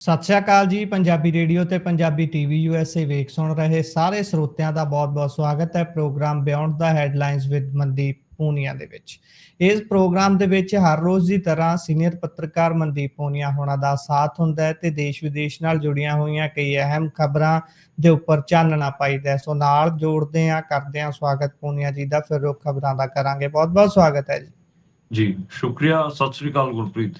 ਸਤਿ ਸ਼੍ਰੀ ਅਕਾਲ ਜੀ, ਪੰਜਾਬੀ ਰੇਡੀਓ ਤੇ ਪੰਜਾਬੀ ਟੀਵੀ ਯੂਐਸਏ ਵੇਖ ਸੁਣ ਰਹੇ ਸਾਰੇ ਸਰੋਤਿਆਂ ਦਾ ਬਹੁਤ-ਬਹੁਤ ਸਵਾਗਤ ਹੈ programme beyond the headlines with Mandeep Punia ਦੇ ਵਿੱਚ। ਇਸ ਪ੍ਰੋਗਰਾਮ ਦੇ ਵਿੱਚ ਹਰ ਰੋਜ਼ ਦੀ ਤਰ੍ਹਾਂ ਸੀਨੀਅਰ ਪੱਤਰਕਾਰ ਮਨਦੀਪ ਪੂਨੀਆ ਹੋਣਾ ਦਾ ਸਾਥ ਹੁੰਦਾ ਹੈ ਤੇ ਦੇਸ਼ ਵਿਦੇਸ਼ ਨਾਲ ਜੁੜੀਆਂ ਹੋਈਆਂ ਕਈ ਅਹਿਮ ਖਬਰਾਂ ਦੇ ਉੱਪਰ ਚਾਨਣਾ ਪਾਈਦਾ ਹੈ। ਸੋ ਨਾਲ ਜੋੜਦੇ ਆ ਕਰਦੇ ਆ ਸਵਾਗਤ ਪੂਨੀਆ ਜੀ ਦਾ, ਫਿਰ ਉਹ ਖਬਰਾਂ ਦਾ ਕਰਾਂਗੇ। ਬਹੁਤ-ਬਹੁਤ ਸਵਾਗਤ ਹੈ ਜੀ। ਜੀ, ਸ਼ੁਕਰੀਆ। ਸਤਿ ਸ੍ਰੀ ਅਕਾਲ ਗੁਰਪ੍ਰੀਤ।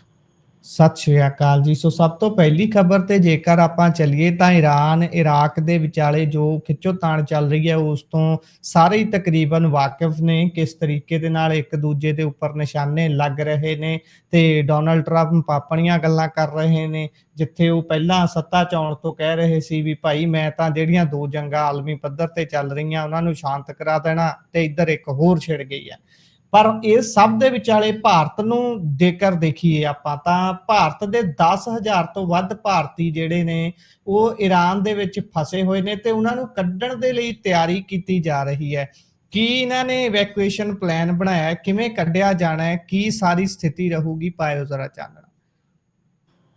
ਸਤਿ ਸ਼੍ਰੀ ਅਕਾਲ ਜੀ। ਸੋ ਸਭ ਤੋਂ ਪਹਿਲੀ ਖਬਰ ਤੇ ਜੇਕਰ ਆਪਾਂ ਚੱਲੀਏ ਤਾਂ ਈਰਾਨ, ਇਰਾਕ ਦੇ ਵਿਚਾਲੇ ਜੋ ਖਿੱਚੋਤਾਣ ਚੱਲ ਰਹੀ ਹੈ, ਉਸ ਤੋਂ ਸਾਰੇ ਹੀ ਤਕਰੀਬਨ ਵਾਕਿਫ ਨੇ। ਕਿਸ ਤਰੀਕੇ ਦੇ ਨਾਲ ਇੱਕ ਦੂਜੇ ਦੇ ਉੱਪਰ ਨਿਸ਼ਾਨੇ ਲੱਗ ਰਹੇ ਨੇ ਤੇ ਡੋਨਲਡ ਟਰੰਪ ਆਪਣੀਆਂ ਗੱਲਾਂ ਕਰ ਰਹੇ ਨੇ, ਜਿੱਥੇ ਉਹ ਪਹਿਲਾਂ ਸੱਤਾ ਚ ਆਉਣ ਤੋਂ ਕਹਿ ਰਹੇ ਸੀ ਵੀ ਭਾਈ ਮੈਂ ਤਾਂ ਜਿਹੜੀਆਂ ਦੋ ਜੰਗਾਂ ਆਲਮੀ ਪੱਧਰ ਤੇ ਚੱਲ ਰਹੀਆਂ, ਉਹਨਾਂ ਨੂੰ ਸ਼ਾਂਤ ਕਰਾ ਦੇਣਾ ਤੇ ਇੱਧਰ ਇੱਕ ਹੋਰ ਛਿੜ ਗਈ ਹੈ। ਪਰ ਇਹ ਸਭ ਦੇ ਵਿਚਾਲੇ ਭਾਰਤ ਨੂੰ ਜੇਕਰ ਦੇਖੀਏ ਆਪਾਂ ਤਾਂ ਭਾਰਤ ਦੇ 10000 ਤੋਂ ਵੱਧ ਭਾਰਤੀ ਜਿਹੜੇ ਨੇ, ਉਹ ਈਰਾਨ ਦੇ ਵਿੱਚ ਫਸੇ ਹੋਏ ਨੇ ਤੇ ਉਹਨਾਂ ਨੂੰ ਕੱਢਣ ਦੇ ਲਈ ਤਿਆਰੀ ਕੀਤੀ ਜਾ ਰਹੀ ਹੈ। ਕੀ ਇਹਨਾਂ ਨੇ ਇਵੈਕੂਏਸ਼ਨ ਪਲਾਨ ਬਣਾਇਆ ਕਿਵੇਂ ਕੱਢਿਆ ਜਾਣਾ ਹੈ? ਕੀ ਸਾਰੀ ਸਥਿਤੀ ਰਹੂਗੀ? ਪਾਇਓ ਜ਼ਰਾ ਚਾਨਣਾ।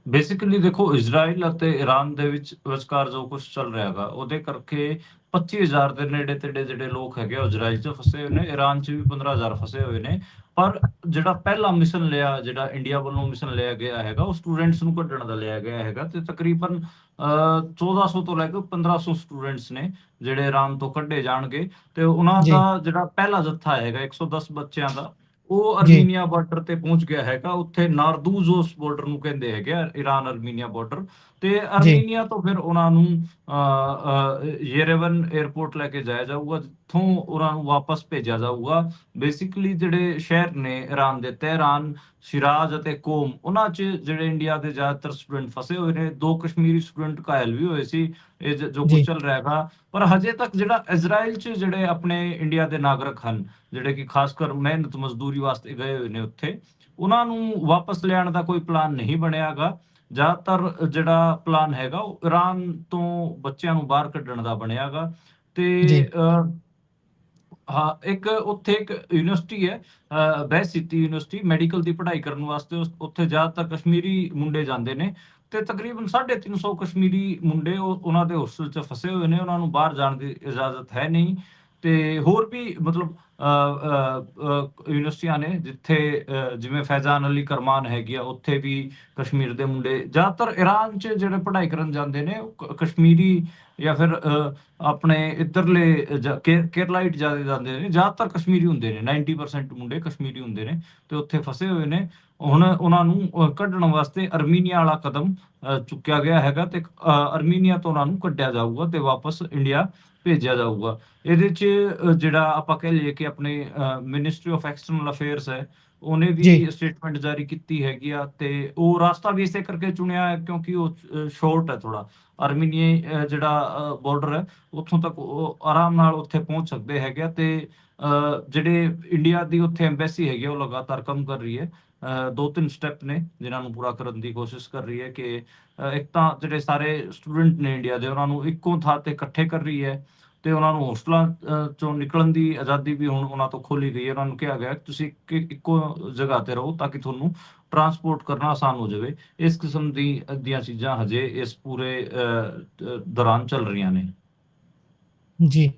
ਬੇਸਿਕਲੀ ਦੇਖੋ, ਇਜ਼ਰਾਈਲ ਅਤੇ ਈਰਾਨ ਦੇ ਵਿੱਚ ਵਿਚਕਾਰ ਜੋ ਕੁਝ ਚੱਲ ਰਿਹਾ ਹੈਗਾ, ਉਹਦੇ ਕਰਕੇ 25000 ਦੇ ਨੇੜੇ ਤੇੜੇ ਜਿਹੜੇ ਲੋਕ ਹੈਗੇ ਇਜ਼ਰਾਈਲ 'ਚ ਫਸੇ ਹੋਏ ਨੇ ਈਰਾਨ 'ਚ ਵੀ 15000 ਫਸੇ ਹੋਏ ਨੇ ਪਰ ਜਿਹੜਾ ਪਹਿਲਾ ਮਿਸ਼ਨ ਲਿਆ ਜਿਹੜਾ ਇੰਡੀਆ ਵੱਲੋਂ ਮਿਸ਼ਨ ਲਿਆ ਗਿਆ ਹੈਗਾ ਉਹ ਸਟੂਡੈਂਟਸ ਨੂੰ ਕੱਢਣ ਦਾ ਲਿਆ ਗਿਆ ਹੈਗਾ ਤੇ ਤਕਰੀਬਨ ਅਹ, 1400 ਤੋਂ ਲੈ ਕੇ 1500 ਸਟੂਡੈਂਟਸ ਨੇ ਜਿਹੜੇ ਈਰਾਨ ਤੋਂ ਕੱਢੇ ਜਾਣਗੇ ਤੇ ਉਹਨਾਂ। ਦਾ ਜਿਹੜਾ ਪਹਿਲਾ ਜੱਥਾ ਹੈਗਾ 110 ਬੱਚਿਆਂ ਦਾ ਉਹ। ਅਰਮੀਨੀਆ ਬਾਰਡਰ ਤੇ ਪਹੁੰਚ ਗਿਆ ਹੈਗਾ ਉੱਥੇ ਨਾਰਦੂਜ਼ੋਸ ਬਾਰਡਰ ਨੂੰ ਕਹਿੰਦੇ ਹੈਗੇ ਈਰਾਨ ਅਰਮੀਨੀਆ ਬਾਰਡਰ ਤੇ ਅਰਮੀਨੀਆ ਤੋਂ ਫਿਰ ਉਹਨਾਂ ਨੂੰ ਯੇਰੇਵਨ 에ਅਰਪੋਰਟ ਲੈ ਕੇ ਜਾਇਆ ਜਾਊਗਾ ਜਿੱਥੋਂ ਉਹਨਾਂ ਨੂੰ ਵਾਪਸ ਭੇਜਿਆ ਜਾਊਗਾ। ਬੇਸਿਕਲੀ ਜਿਹੜੇ ਸ਼ਹਿਰ ਨੇ ਈਰਾਨ ਦੇ ਤਹਿਰਾਨ ਸ਼ਿਰਾਜ਼ ਅਤੇ ਕੋਮ ਉਹਨਾਂ 'ਚ ਜਿਹੜੇ ਇੰਡੀਆ ਦੇ ਜ਼ਿਆਦਾਤਰ ਸਟੂਡੈਂਟ ਫਸੇ ਹੋਏ ਨੇ। ਦੋ ਕਸ਼ਮੀਰੀ ਸਟੂਡੈਂਟ ਘਾਇਲ ਵੀ ਹੋਏ ਸੀ ਇਹ ਜ-। ਕੁਝ ਚੱਲ ਰਿਹਾ ਹੈਗਾ। ਪਰ ਹਜੇ ਤੱਕ ਜਿਹੜਾ ਇਜ਼ਰਾਈਲ 'ਚ ਜਿਹੜੇ ਆਪਣੇ ਇੰਡੀਆ ਦੇ ਨਾਗਰਿਕ ਹਨ ਜਿਹੜੇ ਕਿ ਖਾਸ ਕਰ ਮਿਹਨਤ ਮਜ਼ਦੂਰੀ ਵਾਸਤੇ ਗਏ ਹੋਏ ਨੇ ਉੱਥੇ ਉਹਨਾਂ ਨੂੰ ਵਾਪਸ ਲਿਆਉਣ ਦਾ ਕੋਈ ਪਲਾਨ ਨਹੀਂ ਬਣਿਆਗਾ ਜ਼ਿਆਦਾਤਰ ਜਿਹੜਾ ਪਲਾਨ ਹੈਗਾ ਉਹ ਈਰਾਨ ਤੋਂ ਬੱਚਿਆਂ ਨੂੰ ਬਾਹਰ ਕੱਢਣ ਦਾ ਬਣਿਆਗਾ। ਤੇ ਹਾਂ ਇੱਕ ਉੱਥੇ ਇੱਕ ਯੂਨੀਵਰਸਿਟੀ ਹੈ ਬੈਸ ਸਿਟੀ ਯੂਨੀਵਰਸਿਟੀ ਮੈਡੀਕਲ ਦੀ ਪੜ੍ਹਾਈ ਕਰਨ ਵਾਸਤੇ ਉੱਥੇ ਜ਼ਿਆਦਾਤਰ ਕਸ਼ਮੀਰੀ ਮੁੰਡੇ ਜਾਂਦੇ ਨੇ ਤੇ ਤਕਰੀਬਨ 350 ਕਸ਼ਮੀਰੀ ਮੁੰਡੇ ਉਹ- ਉਹਨਾਂ ਦੇ ਹੋਸਟਲ 'ਚ ਫਸੇ ਹੋਏ ਨੇ ਉਹਨਾਂ ਨੂੰ ਬਾਹਰ ਜਾਣ ਦੀ ਇਜਾਜ਼ਤ ਹੈ ਨਹੀਂ ਤੇ ਹੋਰ ਵੀ ਮਤਲਬ ਯੂਨੀਵਰਸਿਟੀਆਂ ਨੇ ਜਿੱਥੇ ਜਿਵੇਂ ਫੈਜ਼ਾਨ ਅਲੀ ਕਰਮਾਨ ਹੈਗੀ ਆ, ਉੱਥੇ ਵੀ ਕਸ਼ਮੀਰ ਦੇ ਮੁੰਡੇ ਜ਼ਿਆਦਾਤਰ ਈਰਾਨ 'ਚ ਜਿਹੜੇ ਪੜ੍ਹਾਈ ਕਰਨ ਜਾਂਦੇ ਨੇ ਕਸ਼ਮੀਰੀ ਜਾਂ ਫਿਰ ਆਪਣੇ ਇੱਧਰਲੇ ਕੇਰਲਾਈਟ ਜ਼ਿਆਦਾ ਜਾਂਦੇ ਨੇ, ਜ਼ਿਆਦਾਤਰ ਕਸ਼ਮੀਰੀ ਹੁੰਦੇ ਨੇ 90% ਮੁੰਡੇ ਕਸ਼ਮੀਰੀ ਹੁੰਦੇ ਨੇ ਤੇ ਉੱਥੇ ਫਸੇ ਹੋਏ ਨੇ। ਹੁਣ ਉਹਨਾਂ ਨੂੰ ਕੱਢਣ ਵਾਸਤੇ ਅਰਮੀਨੀਆ ਵਾਲਾ ਕਦਮ ਚੁੱਕਿਆ ਗਿਆ ਹੈਗਾ ਤੇ ਅਰਮੀਨੀਆ ਤੋਂ ਉਹਨਾਂ ਨੂੰ ਕੱਢਿਆ ਜਾਊਗਾ ਤੇ ਵਾਪਸ ਇੰਡੀਆ ਭੇਜਿਆ ਜਾਊਗਾ। ਇਹਦੇ 'ਚ ਜਿਹੜਾ ਆਪਾਂ ਕਹਿ ਲਈਏ ਕਿ ਆਪਣੇ ਮਿਨਿਸਟਰੀ ਆਫ ਐਕਸਟਰਨਲ ਅਫੇਅਰਸ ਹੈ ਉਹਨੇ ਵੀ। ਸਟੇਟਮੈਂਟ ਜਾਰੀ ਕੀਤੀ ਹੈਗੀ ਆ ਤੇ ਉਹ ਰਾਸਤਾ ਵੀ ਇਸੇ ਕਰਕੇ ਚੁਣਿਆ ਹੈ ਕਿਉਂਕਿ ਉਹ ਸ਼ਾਰਟ ਹੈ ਥੋੜਾ ਅਰਮੀਨੀਆ ਅ, ਜਿਹੜਾ ਬਾਰਡਰ ਹੈ ਉੱਥੋਂ ਤੱਕ ਉਹ ਆਰਾਮ ਨਾਲ ਉੱਥੇ ਪਹੁੰਚ ਸਕਦੇ ਹੈਗੇ ਤੇ ਜਿਹੜੇ ਇੰਡੀਆ ਦੀ ਉੱਥੇ ਐਮਬੈਸੀ ਹੈਗੀ ਉਹ ਲਗਾਤਾਰ ਕੰਮ ਕਰ ਰਹੀ ਹੈ। ਦੋ ਤਿੰਨ ਸਟੈਪ ਨੇ ਜਿਨ੍ਹਾਂ ਨੂੰ ਪੂਰਾ ਕਰਨ ਦੀ ਕੋਸ਼ਿਸ਼ ਕਰ ਰਹੀ ਹੈ ਕਿ ਇੱਕ ਤਾਂ ਜਿਹੜੇ ਸਾਰੇ ਸਟੂਡੈਂਟ ਨੇ ਇੰਡੀਆ ਦੇ, ਉਹਨਾਂ ਨੂੰ ਇੱਕੋ ਥਾਂ ਤੇ ਇਕੱਠੇ ਕਰ ਰਹੀ ਹੈ ਤੇ ਉਹਨਾਂ ਨੂੰ ਹੋਸਟਲਾਂ ਚੋਂ ਨਿਕਲਣ ਦੀ ਆਜ਼ਾਦੀ ਵੀ ਹੁਣ ਉਹਨਾਂ ਤੋਂ ਖੋਲੀ ਗਈ ਹੈ। ਉਹਨਾਂ ਨੂੰ ਕਿਹਾ ਗਿਆ ਕਿ ਤੁਸੀਂ ਇੱਕੋ ਜਗ੍ਹਾ ਤੇ ਰਹੋ ਤਾਂ ਕਿ ਤੁਹਾਨੂੰ ਟਰਾਂਸਪੋਰਟ ਕਰਨਾ ਆਸਾਨ ਹੋ ਜਾਵੇ। ਇਸ ਕਿਸਮ ਦੀ ਦੀਆਂ ਚੀਜ਼ਾਂ ਹਜੇ ਇਸ ਪੂਰੇ ਦੌਰਾਨ ਚੱਲ ਰਹੀਆਂ ਨੇ। ਜੀ।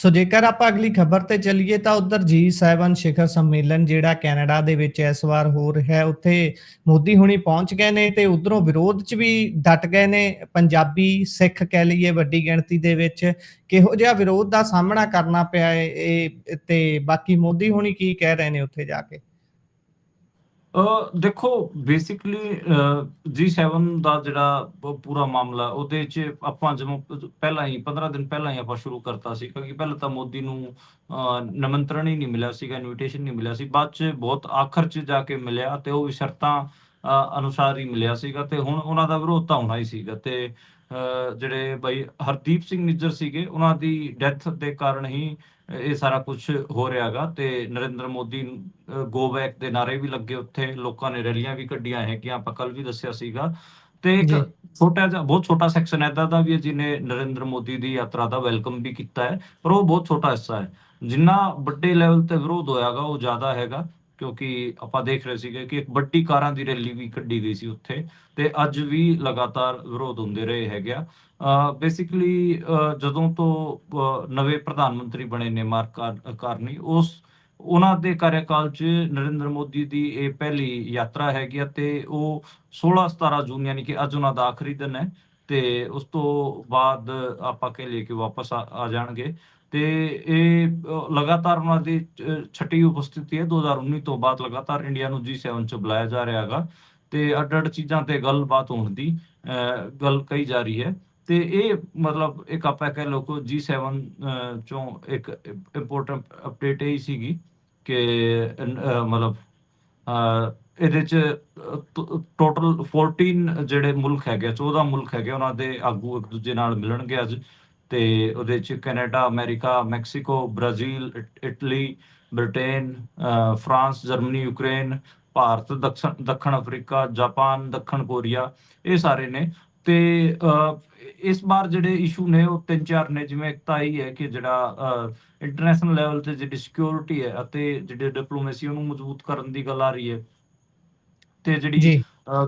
ਸੋ ਜੇਕਰ ਆਪਾਂ ਅਗਲੀ ਖਬਰ ਤੇ ਚੱਲੀਏ ਤਾਂ ਉਧਰ G7 ਸਿਖਰ ਸੰਮੇਲਨ ਜਿਹੜਾ ਕੈਨੇਡਾ ਦੇ ਵਿੱਚ ਇਸ ਵਾਰ ਹੋ ਰਿਹਾ ਹੈ, ਉੱਥੇ ਮੋਦੀ ਹੁਣੀ ਪਹੁੰਚ ਗਏ ਨੇ ਤੇ ਉਧਰੋਂ ਵਿਰੋਧ 'ਚ ਵੀ ਡਟ ਗਏ ਨੇ ਪੰਜਾਬੀ ਸਿੱਖ ਕਹਿ ਲਈਏ ਵੱਡੀ ਗਿਣਤੀ ਦੇ ਵਿੱਚ। ਕਿਹੋ ਜਿਹਾ ਵਿਰੋਧ ਦਾ ਸਾਹਮਣਾ ਕਰਨਾ ਪਿਆ ਹੈ ਇਹ ਤੇ ਬਾਕੀ ਮੋਦੀ ਹੁਣੀ ਕੀ ਕਹਿ ਰਹੇ ਨੇ ਉੱਥੇ ਜਾ ਕੇ? ਦੇਖੋ ਬੇਸਿਕਲੀ G7 ਦਾ ਜਿਹੜਾ ਪੂਰਾ ਮਾਮਲਾ ਉਹਦੇ 'ਚ ਆਪਾਂ ਜਦੋਂ ਪਹਿਲਾਂ ਹੀ 15 ਦਿਨ ਪਹਿਲਾਂ ਹੀ ਆਪਾਂ ਸ਼ੁਰੂ ਕਰਤਾ ਸੀ ਕਿਉਂਕਿ ਪਹਿਲਾਂ ਤਾਂ ਮੋਦੀ ਨੂੰ ਨਿਮੰਤਰਣ ਹੀ ਨਹੀਂ ਮਿਲਿਆ ਸੀਗਾ ਇਨਵੀਟੇਸ਼ਨ ਨਹੀਂ ਮਿਲਿਆ ਸੀ। ਬਾਅਦ 'ਚ ਬਹੁਤ ਆਖਰ 'ਚ ਜਾ ਕੇ ਮਿਲਿਆ ਤੇ ਉਹ ਵੀ ਸ਼ਰਤਾਂ ਅ, ਅਨੁਸਾਰ ਹੀ ਮਿਲਿਆ ਸੀਗਾ ਤੇ ਹੁਣ ਉਹਨਾਂ ਦਾ ਵਿਰੋਧ ਤਾਂ ਹੋਣਾ ਹੀ ਸੀਗਾ ਤੇ ਅ, ਜਿਹੜੇ ਬਈ ਹਰਦੀਪ ਸਿੰਘ ਨਿੱਜਰ ਸੀਗੇ ਉਹਨਾਂ ਦੀ ਡੈਥ ਦੇ ਕਾਰਨ ਹੀ ਇਹ ਸਾਰਾ ਕੁਝ ਹੋ ਰਿਹਾਗਾ ਤੇ ਨਰਿੰਦਰ ਮੋਦੀ ਗੋ ਬੈਕ ਦੇ ਨਾਰੇ ਵੀ ਲੱਗੇ ਉੱਥੇ ਲੋਕਾਂ ਨੇ ਰੈਲੀਆਂ ਵੀ ਕੱਢੀਆਂ ਹੈਗੀਆਂ ਆਪਾਂ ਕੱਲ ਵੀ ਦੱਸਿਆ ਸੀਗਾ। ਤੇ ਇੱਕ। ਛੋਟਾ ਜਿਹਾ ਬਹੁਤ ਛੋਟਾ ਸੈਕਸ਼ਨ ਐਦਾ ਦਾ ਵੀ ਹੈ ਜਿਹਨੇ ਨਰਿੰਦਰ ਮੋਦੀ ਦੀ ਯਾਤਰਾ ਦਾ ਵੈਲਕਮ ਵੀ ਕੀਤਾ ਹੈ ਪਰ ਉਹ ਬਹੁਤ ਛੋਟਾ ਹਿੱਸਾ ਹੈ। ਜਿੰਨਾ ਵੱਡੇ ਲੈਵਲ ਤੇ ਵਿਰੋਧ ਹੋਇਆਗਾ ਉਹ ਜ਼ਿਆਦਾ ਹੈਗਾ। ਕਿਉਂਕਿ ਆਪਾਂ ਦੇਖ ਰਹੇ ਸੀਗੇ ਕਿ ਇੱਕ ਵੱਡੀ ਕਾਰਾਂ ਦੀ ਰੈਲੀ ਵੀ ਕੱਢੀ ਗਈ ਸੀ ਉੱਥੇ ਤੇ ਅੱਜ ਵੀ ਲਗਾਤਾਰ ਵਿਰੋਧ ਹੁੰਦੇ ਰਹੇ ਹੈਗੇ ਬੇਸਿਕਲੀ ਜਦੋਂ ਤੋਂ ਨਵੇਂ ਪ੍ਰਧਾਨ ਮੰਤਰੀ ਬਣੇ ਨੇ ਮਾਰਕ ਕਾਰ- ਕਾਰਨੀ, ਉਸ, ਉਹਨਾਂ ਦੇ ਕਾਰਜਕਾਲ 'ਚ ਨਰਿੰਦਰ ਮੋਦੀ ਦੀ ਇਹ ਪਹਿਲੀ ਯਾਤਰਾ ਹੈਗੀ ਆ ਤੇ ਉਹ 16 17 ਜੂਨ ਯਾਨੀ ਕਿ ਅੱਜ ਉਹਨਾਂ ਦਾ ਆਖਰੀ ਦਿਨ ਹੈ ਤੇ ਉਸ ਤੋਂ ਬਾਅਦ ਆਪਾਂ ਕਹਿ ਲਈਏ ਕਿ ਵਾਪਸ ਆ ਜਾਣਗੇ। ਤੇ ਇਹ ਲਗਾਤਾਰ ਉਹਨਾਂ ਦੀ ਅਹ, ਉਪਸਥਿਤੀ ਹੈ 2019 ਤੋਂ ਬਾਅਦ ਲਗਾਤਾਰ ਇੰਡੀਆ ਨੂੰ G7 ਚ ਬੁਲਾਇਆ ਜਾ ਰਿਹਾ ਹੈਗਾ ਤੇ ਅੱਡ-ਅੱਡ ਚੀਜ਼ਾਂ ਤੇ ਗੱਲਬਾਤ ਹੋਣ ਦੀ ਅਹ, ਗੱਲ ਕਹੀ ਜਾ ਰਹੀ ਹੈ। ਤੇ ਇਹ ਮਤਲਬ ਇੱਕ ਆਪਾਂ ਕਹਿ ਲਓ ਕਿ G7 ਅਹ, ਚੋਂ ਇੱਕ ਇੰਪੋਰਟੈਂਟ ਅਪਡੇਟ ਇਹ ਸੀਗੀ ਕਿ ਮਤਲਬ ਇਹਦੇ ਚ ਟੋਟਲ 14 ਜਿਹੜੇ ਮੁਲਕ ਹੈਗੇ ਆ, 14 ਮੁਲਕ ਹੈਗੇ ਆ, ਉਹਨਾਂ ਦੇ ਆਗੂ ਇੱਕ ਦੂਜੇ ਨਾਲ ਮਿਲਣਗੇ ਅੱਜ। ਤੇ ਉਹਦੇ ਚ Canada, America, Mexico, Brazil Italy, Britain France, Germany, Ukraine, Bharat, ਦੱਖਣ ਅਫਰੀਕਾ, ਜਾਪਾਨ, ਦੱਖਣ ਕੋਰੀਆ, ਇਹ ਸਾਰੇ ਨੇ। ਤੇ ਇਸ ਵਾਰ ਜਿਹੜੇ ਇਸ਼ੂ ਨੇ, ਉਹ ਤਿੰਨ ਚਾਰ ਨੇ, ਜਿਵੇਂ ਇੱਕ ਤਾਂ ਇਹ ਹੈ ਕਿ ਜਿਹੜਾ ਇੰਟਰਨੈਸ਼ਨਲ ਲੈਵਲ ਤੇ ਜਿਹੜੀ ਸਿਕਿਉਰਿਟੀ ਹੈ ਅਤੇ ਜਿਹੜੀ ਡਿਪਲੋਮੇਸੀ ਉਹਨੂੰ ਮਜ਼ਬੂਤ ਕਰਨ ਦੀ ਗੱਲ ਆ ਰਹੀ ਹੈ। ਤੇ ਜਿਹੜੀ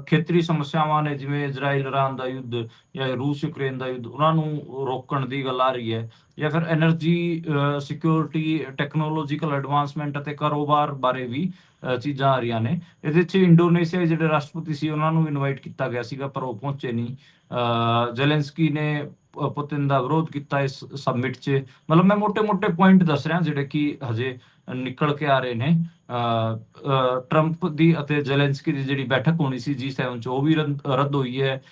ਖੇਤਰੀ ਸਮੱਸਿਆਵਾਂ ਨੇ, ਜਿਵੇਂ ਇਜ਼ਰਾਈਲ, ਇਰਾਨ ਦਾ ਯੁੱਧ ਜਾਂ ਰੂਸ, ਯੂਕਰੇਨ ਦਾ ਯੁੱਧ, ਉਹਨਾਂ ਨੂੰ ਰੋਕਣ ਦੀ ਗੱਲ ਆ ਰਹੀ ਹੈ। ਜਾਂ ਫਿਰ એનર્ਜੀ ਸਿਕਿਉਰਿਟੀ ਟੈਕਨੋਲੋਜੀਕਲ ਐਡਵਾਂਸਮੈਂਟ ਅਤੇ ਕਾਰੋਬਾਰ ਬਾਰੇ ਵੀ ਚੀਜ਼ਾਂ ਆ ਰਹੀਆਂ ਨੇ। ਇਹਦੇ ਵਿੱਚ ਇੰਡੋਨੇਸ਼ੀਆ ਜਿਹੜੇ ਰਾਸ਼ਟਰਪਤੀ ਸੀ, ਉਹਨਾਂ ਨੂੰ ਇਨਵਾਈਟ ਕੀਤਾ ਗਿਆ ਸੀਗਾ, ਪਰ ਉਹ ਪਹੁੰਚੇ ਨਹੀਂ। ਜ਼ੈਲੈਂਸਕੀ ਨੇ ਪੁਤਿਨ ਦਾ ਵਿਰੋਧ ਕੀਤਾ ਇਸ ਸਬਮਿਟ 'ਚ। ਮਤਲਬ ਮੈਂ ਮੋٹے ਮੋٹے ਪੁਆਇੰਟ ਦੱਸ ਰਿਹਾ, ਜਿਹੜੇ ਕਿ ਹਜੇ ਨਿਕਲ ਕੇ ਆ ਰਹੇ ਨੇ। ਅਹ, ਟਰੰਪ ਦੀ ਅਤੇ ਜ਼ੈਲੈਂਸਕੀ ਦੀ ਜਿਹੜੀ ਬੈਠਕ ਹੋਣੀ ਸੀ G7 ਚ ਉਹ ਵੀ ਰੱਦ ਹੋਈ ਹੈ।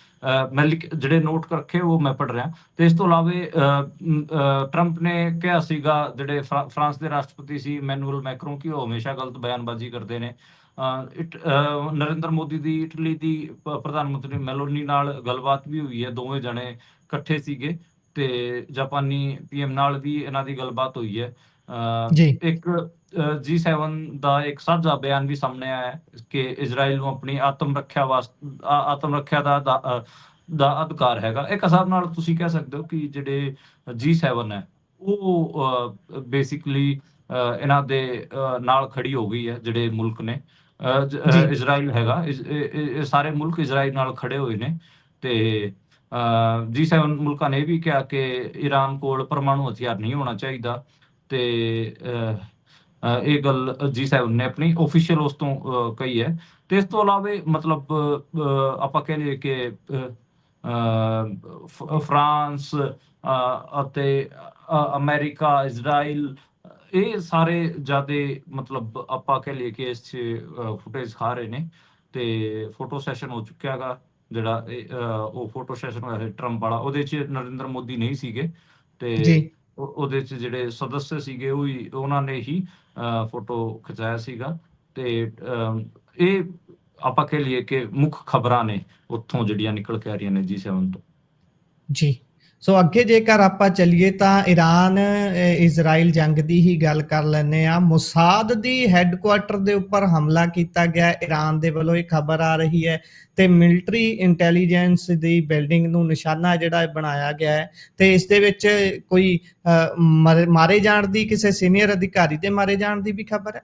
ਮੈਂ ਲਿਖ- ਜਿਹੜੇ ਨੋਟ ਰੱਖੇ ਉਹ ਮੈਂ ਪੜ ਰਿਹਾ। ਤੇ ਇਸ ਤੋਂ ਇਲਾਵੇ ਟਰੰਪ ਨੇ ਕਿਹਾ ਸੀਗਾ ਜਿਹੜੇ ਫਰਾਂਸ ਦੇ ਰਾਸ਼ਟਰਪਤੀ ਸੀ ਮੈਨੂਅਲ ਮੈਕਰੋਂ ਕਿ ਉਹ ਹਮੇਸ਼ਾ ਗਲਤ ਬਿਆਨਬਾਜ਼ੀ ਕਰਦੇ ਨੇ। ਅਹ, ਨਰਿੰਦਰ ਮੋਦੀ ਦੀ ਇਟਲੀ ਦੀ ਪ੍ਰਧਾਨ ਮੰਤਰੀ ਮੈਲੋਨੀ ਨਾਲ ਗੱਲਬਾਤ ਵੀ ਹੋਈ ਹੈ। ਦੋਵੇਂ ਜਣੇ ਇਕੱਠੇ ਸੀਗੇ ਤੇ ਜਾਪਾਨੀ ਪੀਐਮ ਨਾਲ ਵੀ ਇਹਨਾਂ ਦੀ ਗੱਲਬਾਤ ਹੋਈ ਹੈ। ਜੀ। ਇੱਕ G7 ਦਾ ਇੱਕ ਸਾਂਝਾ ਬਿਆਨ ਵੀ ਸਾਹਮਣੇ ਆਇਆ ਹੈ ਕਿ ਇਜ਼ਰਾਈਲ ਨੂੰ ਆਪਣੀ ਆਤਮ ਰੱਖਿਆ ਵਾਸਤੇ ਆਤਮ ਰੱਖਿਆ ਦਾ ਦਾ ਅਧਿਕਾਰ ਹੈਗਾ। ਇੱਕ ਹਿਸਾਬ ਨਾਲ ਤੁਸੀਂ ਕਹਿ ਸਕਦੇ ਹੋ ਕਿ ਜਿਹੜੇ G7 ਹੈ ਉਹ ਬੇਸਿਕਲੀ ਇਹਨਾਂ ਦੇ ਨਾਲ ਖੜੀ ਹੋ ਗਈ ਹੈ ਜਿਹੜੇ ਮੁਲਕ ਨੇ। ਇਜ਼ਰਾਈਲ ਹੈਗਾ। ਇਹ ਸਾਰੇ ਮੁਲਕ ਇਜ਼ਰਾਈਲ ਨਾਲ ਖੜੇ ਹੋਏ ਨੇ ਤੇ G7 ਮੁਲਕਾਂ ਨੇ ਵੀ ਕਿਹਾ ਕਿ ਈਰਾਨ ਕੋਲ ਪਰਮਾਣੂ ਹਥਿਆਰ ਨਹੀਂ ਹੋਣਾ ਚਾਹੀਦਾ। ਤੇ ਇਹ ਗੱਲ G7 ਨੇ ਆਪਣੀ ਆਫੀਸ਼ੀਅਲ ਉਸ ਤੋਂ ਕਹੀ ਹੈ। ਤੇ ਇਸ ਤੋਂ ਇਲਾਵਾ ਮਤਲਬ ਆਪਾਂ ਕਹਿ ਲਈਏ ਕਿ ਫਰਾਂਸ ਅਤੇ ਅ, ਅਮਰੀਕਾ ਇਜ਼ਰਾਈਲ ਇਹ ਸਾਰੇ ਜਿਆਦੇ ਮਤਲਬ ਆਪਾਂ ਕਹਿ ਲਈਏ ਕਿ ਇਸ 'ਚ ਫੁਟੇਜ ਖਾ ਰਹੇ ਨੇ। ਤੇ ਫੋਟੋ ਸੈਸ਼ਨ ਹੋ ਚੁੱਕਿਆ ਹੈਗਾ ਜਿਹੜਾ ਉਹ ਫੋਟੋ ਸੈਸ਼ਨ ਹੋਇਆ ਸੀ ਟਰੰਪ ਵਾਲਾ। ਉਹਦੇ 'ਚ ਨਰਿੰਦਰ ਮੋਦੀ ਨਹੀਂ ਸੀਗੇ। ਤੇ ਉਹਦੇ ਚ ਜਿਹੜੇ ਸਦੱਸਿਆ ਸੀਗੇ ਉਹ ਹੀ ਉਹਨਾਂ ਨੇ ਹੀ ਅਹ, ਫੋਟੋ ਖਿਚਾਇਆ ਸੀਗਾ। ਤੇ ਇਹ ਆਪਾਂ ਕਹਿ ਲਈਏ ਕਿ ਮੁੱਖ ਖਬਰਾਂ ਨੇ ਉੱਥੋਂ ਜਿਹੜੀਆਂ ਨਿਕਲ ਕੇ ਆ ਰਹੀਆਂ ਨੇ ਜੀ G7 ਤੋਂ। ਜੀ। ਸੋ ਅੱਗੇ ਜੇਕਰ ਆਪਾਂ ਚੱਲੀਏ ਤਾਂ ਈਰਾਨ ਇਜ਼ਰਾਈਲ ਜੰਗ ਦੀ ਹੀ ਗੱਲ ਕਰ ਲੈਂਦੇ ਆ ਮੁਸਾਦ ਦੀ ਹੈੱਡਕੁਆਟਰ ਦੇ ਉੱਪਰ ਹਮਲਾ ਕੀਤਾ ਗਿਆ। ਈਰਾਨ ਦੇ ਵੱਲੋਂ ਇਹ ਖਬਰ ਆ ਰਹੀ ਹੈ ਤੇ ਮਿਲਟਰੀ ਇੰਟੈਲੀਜੈਂਸ ਦੀ ਬਿਲਡਿੰਗ ਨੂੰ ਨਿਸ਼ਾਨਾ ਜਿਹੜਾ ਬਣਾਇਆ ਗਿਆ ਹੈ ਤੇ ਇਸ ਦੇ ਵਿੱਚ ਕੋਈ ਅ, ਮਾਰੇ ਜਾਣ ਦੀ ਕਿਸੇ ਸੀਨੀਅਰ ਅਧਿਕਾਰੀ ਦੇ ਮਾਰੇ ਜਾਣ ਦੀ ਵੀ ਖਬਰ ਹੈ?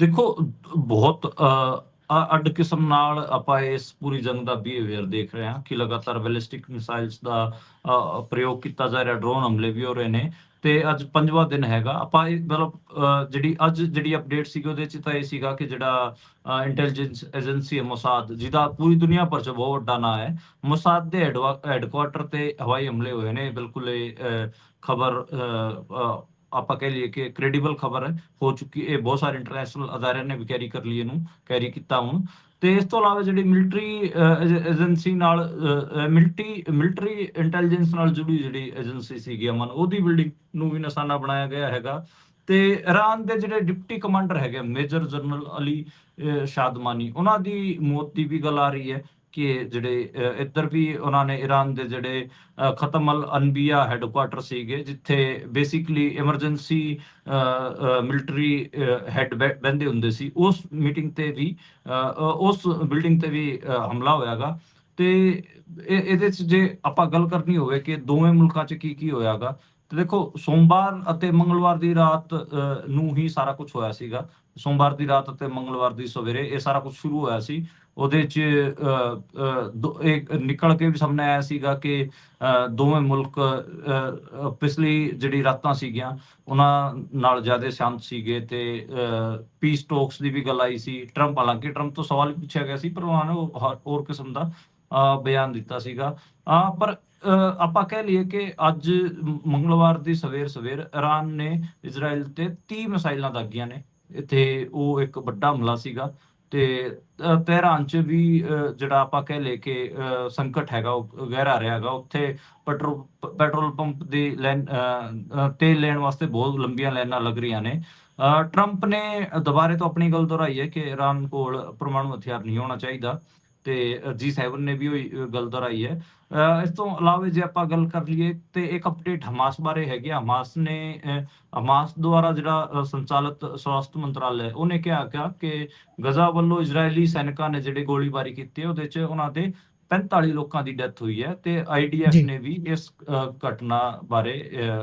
ਦੇਖੋ ਬਹੁਤ ਅੱਡ ਕਿਸਮ ਨਾਲ ਆਪਾਂ ਇਸ ਪੂਰੀ ਜੰਗ ਦਾ ਬਿਹੇਵੀਅਰ ਦੇਖ ਰਹੇ ਹਾਂ ਕਿ ਲਗਾਤਾਰ ਬੈਲਿਸਟਿਕ ਮਿਸਾਈਲਸ ਦਾ ਪ੍ਰਯੋਗ ਕੀਤਾ ਜਾ ਰਿਹਾ ਡਰੋਨ ਹਮਲੇ ਵੀ ਹੋ ਰਹੇ ਨੇ ਤੇ ਅੱਜ ਪੰਜਵਾਂ ਦਿਨ ਹੈਗਾ। ਆਪਾਂ ਮਤਲਬ ਜਿਹੜੀ ਅੱਜ ਜਿਹੜੀ ਅਪਡੇਟ ਸੀਗੀ ਉਹਦੇ ਚ ਤਾਂ ਇਹ ਸੀਗਾ ਕਿ ਜਿਹੜਾ ਇੰਟੈਲੀਜੈਂਸ ਏਜੰਸੀ ਹੈ ਮੋਸਾਦ, ਜਿਹਦਾ ਪੂਰੀ ਦੁਨੀਆ ਭਰ ਚ ਬਹੁਤ ਵੱਡਾ ਨਾਂ ਹੈ, ਮੋਸਾਦ ਦੇ ਹੈੱਡਕੁਆਟਰ ਤੇ ਹਵਾਈ ਹਮਲੇ ਹੋਏ ਨੇ, ਬਿਲਕੁਲ ਇਹ ਖਬਰ ਆਪਾਂ ਕਹਿ ਲਈਏ ਕਿ ਕ੍ਰੈਡੀਬਲ ਖਬਰ ਹੈ ਹੋ। ਚੁੱਕੀ ਇਹ ਬਹੁਤ ਸਾਰੇ ਇੰਟਰਨੈਸ਼ਨਲ ਅਦਾਰਿਆਂ ਨੇ ਵੀ ਕੈਰੀ ਕਰ ਲਈ ਇਹਨੂੰ ਕੈਰੀ ਕੀਤਾ ਹੁਣ। ਤੇ ਇਸ ਤੋਂ ਇਲਾਵਾ ਜਿਹੜੀ ਮਿਲਟਰੀ ਏਜੰਸੀ ਨਾਲ ਮਿਲਟਰੀ ਮਿਲਟਰੀ ਇੰਟੈਲੀਜੈਂਸ ਨਾਲ ਜੁੜੀ ਜਿਹੜੀ ਏਜੰਸੀ ਸੀਗੀ ਅਮਨ ਉਹਦੀ ਬਿਲਡਿੰਗ ਨੂੰ ਵੀ ਨਿਸ਼ਾਨਾ ਬਣਾਇਆ ਗਿਆ ਹੈਗਾ। ਤੇ ਇਰਾਨ ਦੇ ਜਿਹੜੇ ਡਿਪਟੀ ਕਮਾਂਡਰ ਹੈਗੇ ਮੇਜਰ ਜਨਰਲ ਅਲੀ ਅਹ, ਸ਼ਾਦਮਾਨੀ ਉਹਨਾਂ ਦੀ ਮੌਤ ਦੀ ਵੀ ਗੱਲ ਆ ਰਹੀ ਹੈ। ਕਿ ਜਿਹੜੇ ਇੱਧਰ ਵੀ ਉਹਨਾਂ ਨੇ ਈਰਾਨ ਦੇ ਜਿਹੜੇ ਅਹ, ਅਨਬੀਆ ਹੈੱਡਕੁਆਟਰ ਸੀਗੇ ਜਿੱਥੇ ਬੇਸਿਕਲੀ ਐਮਰਜੈਂਸੀ ਮਿਲਟਰੀ ਹੈੱਡ ਬੰਦੇ ਹੁੰਦੇ ਸੀ ਉਸ ਮੀਟਿੰਗ ਤੇ ਵੀ ਅਹ, ਉਸ ਬਿਲਡਿੰਗ ਤੇ ਵੀ ਅਹ, ਹਮਲਾ ਹੋਇਆਗਾ। ਤੇ ਇਹਦੇ ਚ ਜੇ ਆਪਾਂ ਗੱਲ ਕਰਨੀ ਹੋਵੇ ਕਿ ਦੋਵੇਂ ਮੁਲਕਾਂ ਚ ਕੀ ਕੀ ਹੋਇਆਗਾ ਤੇ ਦੇਖੋ ਸੋਮਵਾਰ ਅਤੇ ਮੰਗਲਵਾਰ ਦੀ ਰਾਤ ਨੂੰ ਹੀ ਸਾਰਾ ਕੁਝ ਹੋਇਆ ਸੀਗਾ। ਸੋਮਵਾਰ ਦੀ ਰਾਤ ਅਤੇ ਮੰਗਲਵਾਰ ਦੀ ਸਵੇਰੇ ਇਹ ਸਾਰਾ ਕੁਝ ਸ਼ੁਰੂ ਹੋਇਆ ਸੀ। ਉਹਦੇ 'ਚ ਅ, ਦੋ- ਇੱਕ ਨਿਕਲ ਕੇ ਵੀ ਸਾਹਮਣੇ ਆਇਆ ਸੀਗਾ ਕਿ ਅ, ਦੋਵੇਂ ਮੁਲਕ ਅ, ਪਿਛਲੀ ਜਿਹੜੀ ਰਾਤਾਂ ਸੀਗੀਆਂ ਉਹਨਾਂ ਨਾਲ ਜ਼ਿਆਦਾ ਸ਼ਾਂਤ ਸੀਗੇ ਤੇ ਪੀਸ ਟਾਕਸ ਦੀ ਵੀ ਗੱਲ ਆਈ ਸੀ। ਟਰੰਪ ਹਾਲਾਂਕਿ ਟਰੰਪ ਤੋਂ ਸਵਾਲ ਪੁੱਛਿਆ ਗਿਆ ਸੀ ਪਰ ਉਹਨਾਂ ਨੇ ਹੋਰ- ਕਿਸਮ ਦਾ ਅ, ਬਿਆਨ ਦਿੱਤਾ ਸੀਗਾ। ਪਰ ਆਪਾਂ ਕਹਿ ਲਈਏ ਕਿ ਅੱਜ ਮੰਗਲਵਾਰ ਦੀ ਸਵੇਰ ਸਵੇਰ ਇਰਾਨ ਨੇ ਇਜ਼ਰਾਈਲ ਤੇ 30 ਮਿਸਾਈਲਾਂ ਦਾਗੀਆਂ ਨੇ। ਤੇ ਉਹ ਇੱਕ ਵੱਡਾ ਹਮਲਾ ਸੀਗਾ ਤੇ ਤਹਿਰਾਨ ਚ ਵੀ ਜਿਹੜਾ ਆਪਾਂ ਕਹਿ ਲਏ ਕਿ ਸੰਕਟ ਹੈਗਾ ਉਹ ਗਹਿਰਾ ਰਿਹਾ ਹੈਗਾ। ਉੱਥੇ ਪੈਟਰੋਲ ਪੈਟਰੋਲ ਪੰਪ ਦੀ ਲਾਈਨ ਅ, ਤੇਲ ਲੈਣ ਵਾਸਤੇ ਬਹੁਤ ਲੰਬੀਆਂ ਲਾਈਨਾਂ ਲੱਗ ਰਹੀਆਂ ਨੇ। ਅ, ਟਰੰਪ ਨੇ ਦੁਬਾਰੇ ਤੋਂ ਆਪਣੀ ਗੱਲ ਦੁਹਰਾਈ ਹੈ ਕਿ ਇਰਾਨ ਕੋਲ ਪਰਮਾਣੂ ਹਥਿਆਰ ਨਹੀਂ ਹੋਣਾ ਚਾਹੀਦਾ। ਤੇ G7 ਨੇ ਵੀ ਉਹੀ ਗੱਲ ਦੁਹਰਾਈ ਹੈ ਇਸ ਤੋਂ ਇਲਾਵਾ ਜੇ ਆਪਾਂ ਗੱਲ ਕਰ ਲਈਏ ਤੇ ਇੱਕ ਅਪਡੇਟ ਹਮਾਸ ਬਾਰੇ ਹੈਗੀ। ਹਮਾਸ ਨੇ ਹਮਾਸ ਦੁਆਰਾ ਜਿਹੜਾ ਸੰਚਾਲਿਤ ਸਵਾਸਥ ਮੰਤਰਾਲਾ ਹੈ ਉਹਨੇ ਕਿਹਾ ਕਿ ਗਜ਼ਾ ਵੱਲੋਂ ਇਜ਼ਰਾਈਲੀ ਸੈਨਿਕਾਂ ਨੇ ਜਿਹੜੇ ਗੋਲੀਬਾਰੀ ਕੀਤੀ ਉਹਦੇ 'ਚ ਉਹਨਾਂ ਦੇ 45 ਲੋਕਾਂ ਦੀ ਡੈਥ ਹੋਈ ਹੈ ਤੇ ਆਈਡੀਐਫ। ਨੇ ਵੀ ਇਸ ਘਟਨਾ ਬਾਰੇ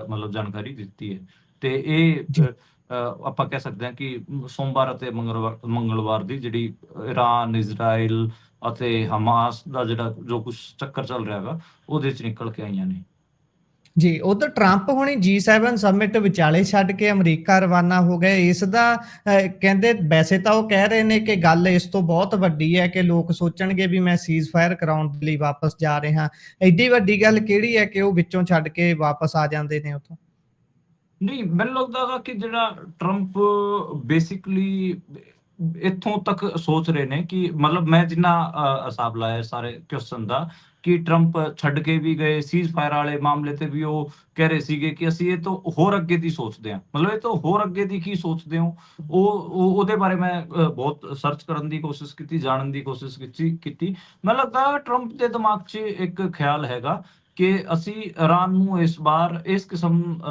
ਮਤਲਬ ਜਾਣਕਾਰੀ ਦਿੱਤੀ ਹੈ ਤੇ ਇਹ ਆਪਾਂ ਕਹਿ ਸਕਦੇ ਹਾਂ ਕਿ ਸੋਮਵਾਰ ਅਤੇ ਮੰਗਲਵਾਰ ਮੰਗਲਵਾਰ ਦੀ ਜਿਹੜੀ ਇਰਾਨ ਇਜ਼ਰਾਈਲ ਅਤੇ ਹਮਾਸ ਦਾ ਜਿਹੜਾ ਜੋ ਕੁਝ ਚੱਕਰ ਚੱਲ ਰਿਹਾ ਹੈਗਾ ਉਹਦੇ 'ਚ ਨਿਕਲ ਕੇ ਆਈਆਂ ਨੇ। ਜੀ ਉਧਰ ਟਰੰਪ ਹੁਣੀ G7 ਸਮਿਟ ਵਿਚਾਲੇ ਛੱਡ ਕੇ ਅਮਰੀਕਾ ਰਵਾਨਾ ਹੋ ਗਏ। ਇਸ ਦਾ ਕਹਿੰਦੇ ਵੈਸੇ ਤਾਂ ਉਹ ਕਹਿ ਰਹੇ ਨੇ ਕਿ ਗੱਲ ਇਸ ਤੋਂ ਬਹੁਤ ਵੱਡੀ ਹੈ ਕਿ ਲੋਕ ਸੋਚਣਗੇ ਵੀ ਮੈਂ ਸੀਜ਼ਫਾਇਰ ਕਰਾਉਣ ਦੇ ਲਈ ਵਾਪਸ ਜਾ ਰਿਹਾ ਐਡੀ ਵੱਡੀ ਗੱਲ ਕਿਹੜੀ ਹੈ ਕਿ ਉਹ ਵਿੱਚੋਂ ਛੱਡ ਕੇ ਵਾਪਸ ਆ ਜਾਂਦੇ ਨੇ ਉਥੋਂ? ਨਹੀਂ ਮੈਨੂੰ ਲੱਗਦਾ ਕਿ ਜਿਹੜਾ ਟਰੰਪ ਬੇਸਿਕਲੀ ਇੱਥੋਂ ਤੱਕ ਸੋਚ ਰਹੇ ਨੇ ਕਿ ਮਤਲਬ ਮੈਂ ਜਿੰਨਾ ਹਿਸਾਬ ਲਾਇਆ ਸਾਰੇ ਕੁਐਸਚਨ ਦਾ ਕਿ ਟਰੰਪ ਛੱਡ ਕੇ ਵੀ ਗਏ ਸੀਜ਼ ਵਾਲੇ ਮਾਮਲੇ ਤੇ ਵੀ ਉਹ ਕਹਿ ਰਹੇ ਸੀਗੇ ਕਿ ਅਸੀਂ ਇਹ ਤੋਂ ਹੋਰ ਅੱਗੇ ਦੀ ਸੋਚਦੇ ਹਾਂ। ਮਤਲਬ ਇਹ ਤੋਂ ਹੋਰ ਅੱਗੇ ਦੀ ਕੀ ਸੋਚਦੇ ਹੋ? ਉਹ ਉਹਦੇ ਬਾਰੇ ਮੈਂ ਬਹੁਤ ਸਰਚ ਕਰਨ ਦੀ ਕੋਸ਼ਿਸ਼ ਕੀਤੀ, ਜਾਣਨ ਦੀ ਕੋਸ਼ਿਸ਼ ਕੀਤੀ ਕੀਤੀ। ਮੈਨੂੰ ਲੱਗਦਾ ਟਰੰਪ ਦੇ ਦਿਮਾਗ 'ਚ ਇੱਕ ਖਿਆਲ ਹੈਗਾ ਕਿ ਅਸੀਂ ਇਰਾਨ ਨੂੰ ਇਸ ਵਾਰ ਇਸ ਕਿਸਮ